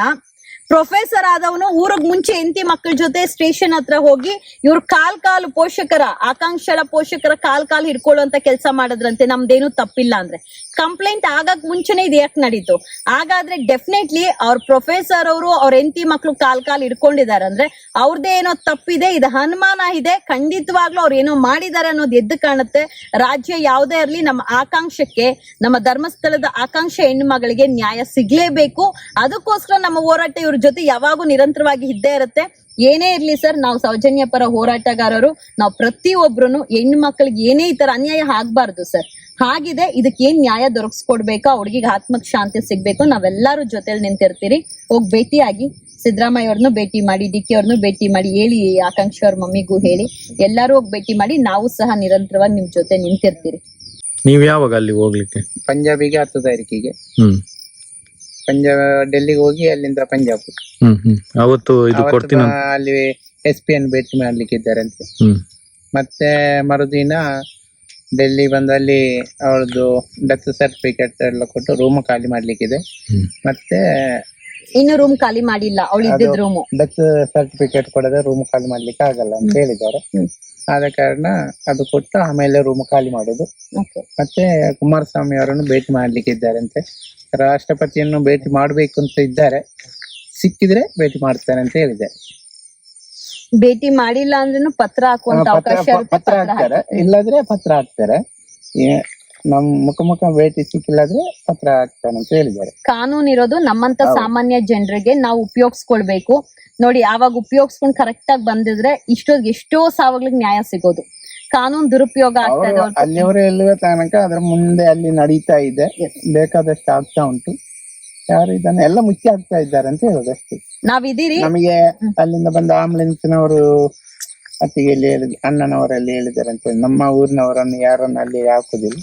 Speaker 1: ಪ್ರೊಫೆಸರ್ ಆದವನು ಊರಿಗೆ ಮುಂಚೆ ಹೆಂಡತಿ ಮಕ್ಕಳ ಜೊತೆ ಸ್ಟೇಷನ್ ಹತ್ರ ಹೋಗಿ ಇವ್ರ ಕಾಲ್ ಕಾಲು ಪೋಷಕರ ಆಕಾಂಕ್ಷಳ ಪೋಷಕರ ಕಾಲ್ ಕಾಲ್ ಹಿಡ್ಕೊಳ್ಳುವಂತ ಕೆಲಸ ಮಾಡಿದ್ರಂತೆ. ನಮ್ದೇನು ತಪ್ಪಿಲ್ಲ ಅಂದ್ರೆ. ಕಂಪ್ಲೇಂಟ್ ಆಗಕ್ ಮುಂಚೆನೆ ಇದು ಯಾಕೆ ನಡೀತು? ಹಾಗಾದ್ರೆ ಡೆಫಿನೆಟ್ಲಿ ಅವ್ರ ಪ್ರೊಫೆಸರ್ ಅವರು, ಅವ್ರ ಎಂತಿ ಮಕ್ಳು ಕಾಲ್ ಕಾಲ್ ಹಿಡ್ಕೊಂಡಿದ್ದಾರೆ ಅಂದ್ರೆ ಅವ್ರದ್ದೇ ಏನೋ ತಪ್ಪಿದೆ, ಇದು ಅನುಮಾನ ಇದೆ, ಖಂಡಿತವಾಗ್ಲೂ ಅವ್ರು ಏನೋ ಮಾಡಿದ್ದಾರೆ ಅನ್ನೋದು ಎದ್ದು ಕಾಣುತ್ತೆ. ರಾಜ್ಯ ಯಾವುದೇ ಇರಲಿ, ನಮ್ಮ ಆಕಾಂಕ್ಷಕ್ಕೆ ನಮ್ಮ ಧರ್ಮಸ್ಥಳದ ಆಕಾಂಕ್ಷೆ ಹೆಣ್ಣು ಮಗಳಿಗೆ ನ್ಯಾಯ ಸಿಗ್ಲೇಬೇಕು. ಅದಕ್ಕೋಸ್ಕರ ನಮ್ಮ ಹೋರಾಟ ಇವ್ರ ಜೊತೆ ಯಾವಾಗೂ ನಿರಂತರವಾಗಿ ಇದ್ದೇ ಇರುತ್ತೆ. ಏನೇ ಇರ್ಲಿ ಸರ್, ನಾವು ಸೌಜನ್ಯ ಪರ ಹೋರಾಟಗಾರರು, ನಾವು ಪ್ರತಿಯೊಬ್ಬರು ಹೆಣ್ಣು ಮಕ್ಕಳಿಗೆ ಏನೇ ಈ ತರ ಅನ್ಯಾಯ ಆಗ್ಬಾರ್ದು ಸರ್. ಹಾಗಿದೆ. ಇದಕ್ಕೆ ಏನ್ ನ್ಯಾಯ ದೊರಕಿಸ್ಕೊಡ್ಬೇಕು? ಆ ಹುಡುಗಿಗೆ ಆತ್ಮಕ್ ಶಾಂತಿ ಸಿಗ್ಬೇಕು. ನಾವೆಲ್ಲರೂ ಜೊತೆಲಿ ನಿಂತಿರ್ತೀರಿ. ಹೋಗಿ ಭೇಟಿಯಾಗಿ ಸಿದ್ದರಾಮಯ್ಯ ಅವ್ರನ್ನು ಭೇಟಿ ಮಾಡಿ ಡಿ ಕೆ ಅವ್ರನ್ನು ಭೇಟಿ ಮಾಡಿ ಹೇಳಿ ಆಕಾಂಕ್ಷ ಅವ್ರ ಮಮ್ಮಿಗೂ ಹೇಳಿ. ಎಲ್ಲರೂ ಹೋಗಿ ಭೇಟಿ ಮಾಡಿ ನಾವು ಸಹ ನಿರಂತರವಾಗಿ ನಿಮ್ ಜೊತೆ ನಿಂತಿರ್ತೀರಿ.
Speaker 3: ನೀವ್ ಯಾವಾಗ ಅಲ್ಲಿ ಹೋಗ್ಲಿಕ್ಕೆ?
Speaker 2: ಪಂಜಾಬಿಗೆ ಹತ್ತು ತಾರೀಕಿಗೆ
Speaker 3: ಹ್ಮ್.
Speaker 2: ಪಂಜಾಬ್ ಡೆಲ್ಲಿಗೆ ಹೋಗಿ ಅಲ್ಲಿಂದ ಪಂಜಾಬ್.
Speaker 3: ಹ್ಮ್ ಹ್ಮ್. ಅವತ್ತು ಇದು
Speaker 2: ಅವತ್ತು
Speaker 3: ಕೊಡ್ತೀನಿ
Speaker 2: ಬ- ಅಲ್ಲಿ ಎಸ್ ಪಿ ಅನ್ನು ಭೇಟಿ ಮಾಡ್ಲಿಕ್ಕೆ ಇದ್ದಾರೆ
Speaker 3: ಹ್ಮ್.
Speaker 2: ಮತ್ತೆ ಮರುದಿನ ಡೆಲ್ಲಿ ಬಂದು ಅಲ್ಲಿ ಅವಳದು ಡೆತ್ ಸರ್ಟಿಫಿಕೇಟ್ ಎಲ್ಲ ಕೊಟ್ಟು ರೂಮ್ ಖಾಲಿ ಮಾಡ್ಲಿಕ್ಕಿದೆ.
Speaker 3: ಇದೆ
Speaker 2: ಮತ್ತೆ
Speaker 1: ಇನ್ನು ರೂಮ್ ಖಾಲಿ ಮಾಡಿಲ್ಲ ಅವಳು ಇದ್ದಿದ್ ರೂಮು
Speaker 2: ಡೆತ್ ಸರ್ಟಿಫಿಕೇಟ್ ಕೊಡದೆ ರೂಮ್ ಖಾಲಿ ಮಾಡ್ಲಿಕ್ಕೆ ಆಗಲ್ಲ ಅಂತ ಹೇಳಿದ್ದಾರೆ. ಆದ ಕಾರಣ ಅದು ಕೊಟ್ಟು ಆಮೇಲೆ ರೂಮ್ ಖಾಲಿ ಮಾಡೋದು. ಮತ್ತೆ ಕುಮಾರಸ್ವಾಮಿ ಅವರನ್ನು ಭೇಟಿ ಮಾಡ್ಲಿಕ್ಕೆ ಇದ್ದಾರಂತೆ ರಾಷ್ಟ್ರಪತಿಯನ್ನು ಭೇಟಿ ಮಾಡಬೇಕು ಅಂತ ಇದ್ದಾರೆ. ಸಿಕ್ಕಿದ್ರೆ ಭೇಟಿ ಮಾಡ್ತಾರೆ ಅಂತ ಹೇಳಿದೆ
Speaker 1: ಭೇಟಿ ಮಾಡಿಲ್ಲ ಅಂದ್ರೂ ಪತ್ರ ಹಾಕುವಂತ
Speaker 2: ಪತ್ರ
Speaker 1: ಅವಕಾಶ ಇರುತ್ತೆ,
Speaker 2: ಪತ್ರ ಹಾಕ್ತಾರೆ.
Speaker 1: ಹಾಕಿ.
Speaker 2: ಇಲ್ಲಾದ್ರೆ ಪತ್ರ ಹಾಕ್ತಾರೆ. ಏ- ನಮ್ ಮುಖ ಮುಖ ಭೇಟಿ ಸಿಕ್ಕಿಲ್ಲಾದ್ರೆ ಪತ್ರ ಹಾಕ್ತಾರೆ ಅಂತ ಹೇಳಿದ್ದಾರೆ.
Speaker 1: ಕಾನೂನು ಇರೋದು ನಮ್ಮಂತ ಸಾಮಾನ್ಯ ಜನರಿಗೆ ನಾವು ಉಪಯೋಗಿಸ್ಕೊಳ್ಬೇಕು. ನೋಡಿ ಅವಾಗ ಉಪಯೋಗಿಸ್ಕೊಂಡು ಕರೆಕ್ಟ್ ಆಗಿ ಬಂದಿದ್ರೆ ಇಷ್ಟೋ ಎಷ್ಟೋ ಸಾವಗಳಿಗೆ ನ್ಯಾಯ ಸಿಗೋದು. ಕಾನೂನು ದುರುಪಯೋಗ ಆಗ್ತಾ ಇದೆ
Speaker 2: ಅವರು ಎಲ್ಲುವ ತನಕ ಅದ್ರ ಮುಂದೆ ಅಲ್ಲಿ ನಡೀತಾ ಇದೆ. ಬೇಕಾದಷ್ಟು ಆಗ್ತಾ ಉಂಟು. ಯಾರು ಇದನ್ನ ಎಲ್ಲ ಮುಚ್ಚಿ ಆಗ್ತಾ ಇದ್ದಾರೆ ಅಂತ ಹೇಳೋದು ಅಷ್ಟೇ.
Speaker 1: ನಾವಿದ್ದೀರಿ?
Speaker 2: ನಮಗೆ ಅಲ್ಲಿಂದ ಬಂದ ಆಂಬುಲೆನ್ಸ್ನವರು ಅತ್ತಿಗೆ ಹೇಳಿದ ಅಣ್ಣನವರಲ್ಲಿ ಹೇಳಿದ್ದಾರೆ ಅಂತ ಹೇಳಿ. ನಮ್ಮ ಊರಿನವರನ್ನು ಯಾರನ್ನ ಅಲ್ಲಿ ಹಾಕುದಿಲ್ಲ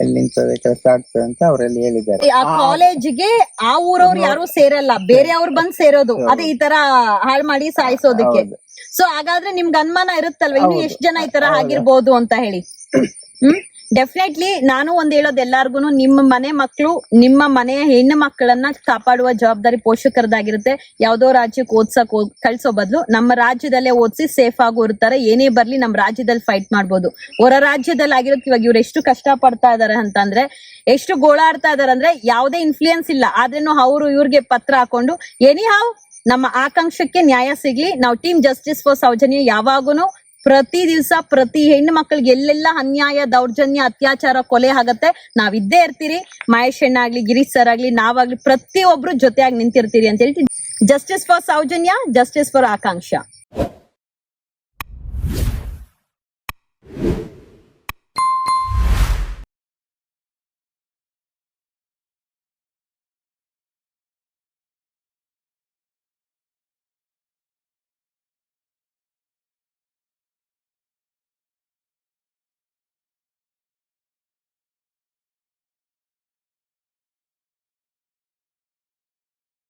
Speaker 2: ಎಲ್ಲಿಂತದೆ ಕೆಲಸ ಆಗ್ತದೆ ಅಂತ ಅವರಲ್ಲಿ ಹೇಳಿದ್ದಾರೆ.
Speaker 1: ಆ ಕಾಲೇಜಿಗೆ ಆ ಊರವ್ರು ಯಾರು ಸೇರಲ್ಲ ಬೇರೆ ಅವ್ರು ಬಂದ್ ಸೇರೋದು ಅದೇ ಈ ತರ ಹಾಳ್ ಮಾಡಿ ಸಾಯಿಸೋದಕ್ಕೆ.
Speaker 2: ಹೌದು.
Speaker 1: ಸೊ ಹಾಗಾದ್ರೆ ನಿಮ್ಗೆ ಅನುಮಾನ ಇರುತ್ತಲ್ವಾ ಇನ್ನು
Speaker 2: ಎಷ್ಟು
Speaker 1: ಎಷ್ಟ್ ಜನ ಈ ತರ ಆಗಿರ್ಬೋದು ಅಂತ ಹೇಳಿ? ಹ್ಮ್? ಡೆಫಿನೆಟ್ಲಿ ನಾನು ಒಂದ್ ಹೇಳೋದು ಎಲ್ಲಾರ್ಗು ನಿಮ್ಮ ಮನೆ ಮಕ್ಕಳು ನಿಮ್ಮ ಮನೆಯ ಹೆಣ್ಣು ಮಕ್ಕಳನ್ನ ಕಾಪಾಡುವ ಜವಾಬ್ದಾರಿ ಪೋಷಕರದಾಗಿರುತ್ತೆ. ಯಾವ್ದೋ ರಾಜ್ಯಕ್ಕೆ ಓದ್ಸಕ್ ಕಳ್ಸೋ ಬದಲು ನಮ್ಮ ರಾಜ್ಯದಲ್ಲೇ ಓದಿಸಿ ಸೇಫ್ ಆಗಿ ಇರ್ತಾರೆ ಏನೇ ಬರ್ಲಿ ನಮ್ಮ ರಾಜ್ಯದಲ್ಲಿ ಫೈಟ್ ಮಾಡ್ಬೋದು. ಹೊರ ರಾಜ್ಯದಲ್ಲಿ ಆಗಿರೋದು ಇವಾಗ ಇವ್ರು ಎಷ್ಟು ಕಷ್ಟ ಪಡ್ತಾ ಇದಾರೆ ಅಂತಂದ್ರೆ, ಎಷ್ಟು ಗೋಳಾಡ್ತಾ ಇದಾರೆ ಅಂದ್ರೆ ಯಾವುದೇ ಇನ್ಫ್ಲೂಯೆನ್ಸ್ ಇಲ್ಲ. ಆದ್ರೂ ಅವರು ಇವ್ರಿಗೆ ಪತ್ರ ಹಾಕೊಂಡು ಎನಿ ಹಾವ್ ನಮ್ಮ ಆಕಾಂಕ್ಷಕ್ಕೆ ನ್ಯಾಯ ಸಿಗ್ಲಿ, ನಾವು ಟೀಮ್ ಜಸ್ಟಿಸ್ ಫಾರ್ ಸೌಜನ್ಯ ಯಾವಾಗೂನು ಪ್ರತಿ ದಿವಸ ಪ್ರತಿ ಹೆಣ್ಣು ಮಕ್ಕಳಿಗೆ ಎಲ್ಲೆಲ್ಲ ಅನ್ಯಾಯ, ದೌರ್ಜನ್ಯ, ಅತ್ಯಾಚಾರ, ಕೊಲೆ ಆಗತ್ತೆ ನಾವ್ ಇದ್ದೇ ಇರ್ತೀರಿ. ಮಹೇಶ್ ಹೆಣ್ಣ ಆಗ್ಲಿ ಗಿರೀಶ್ ಸರ್ ಆಗ್ಲಿ, ನಾವಾಗ್ಲಿ ಪ್ರತಿಯೊಬ್ರು ಜೊತೆಯಾಗಿ ನಿಂತಿರ್ತೀರಿ ಅಂತ ಹೇಳ್ತೀನಿ. Justice for Sowjanya justice for Akanksha.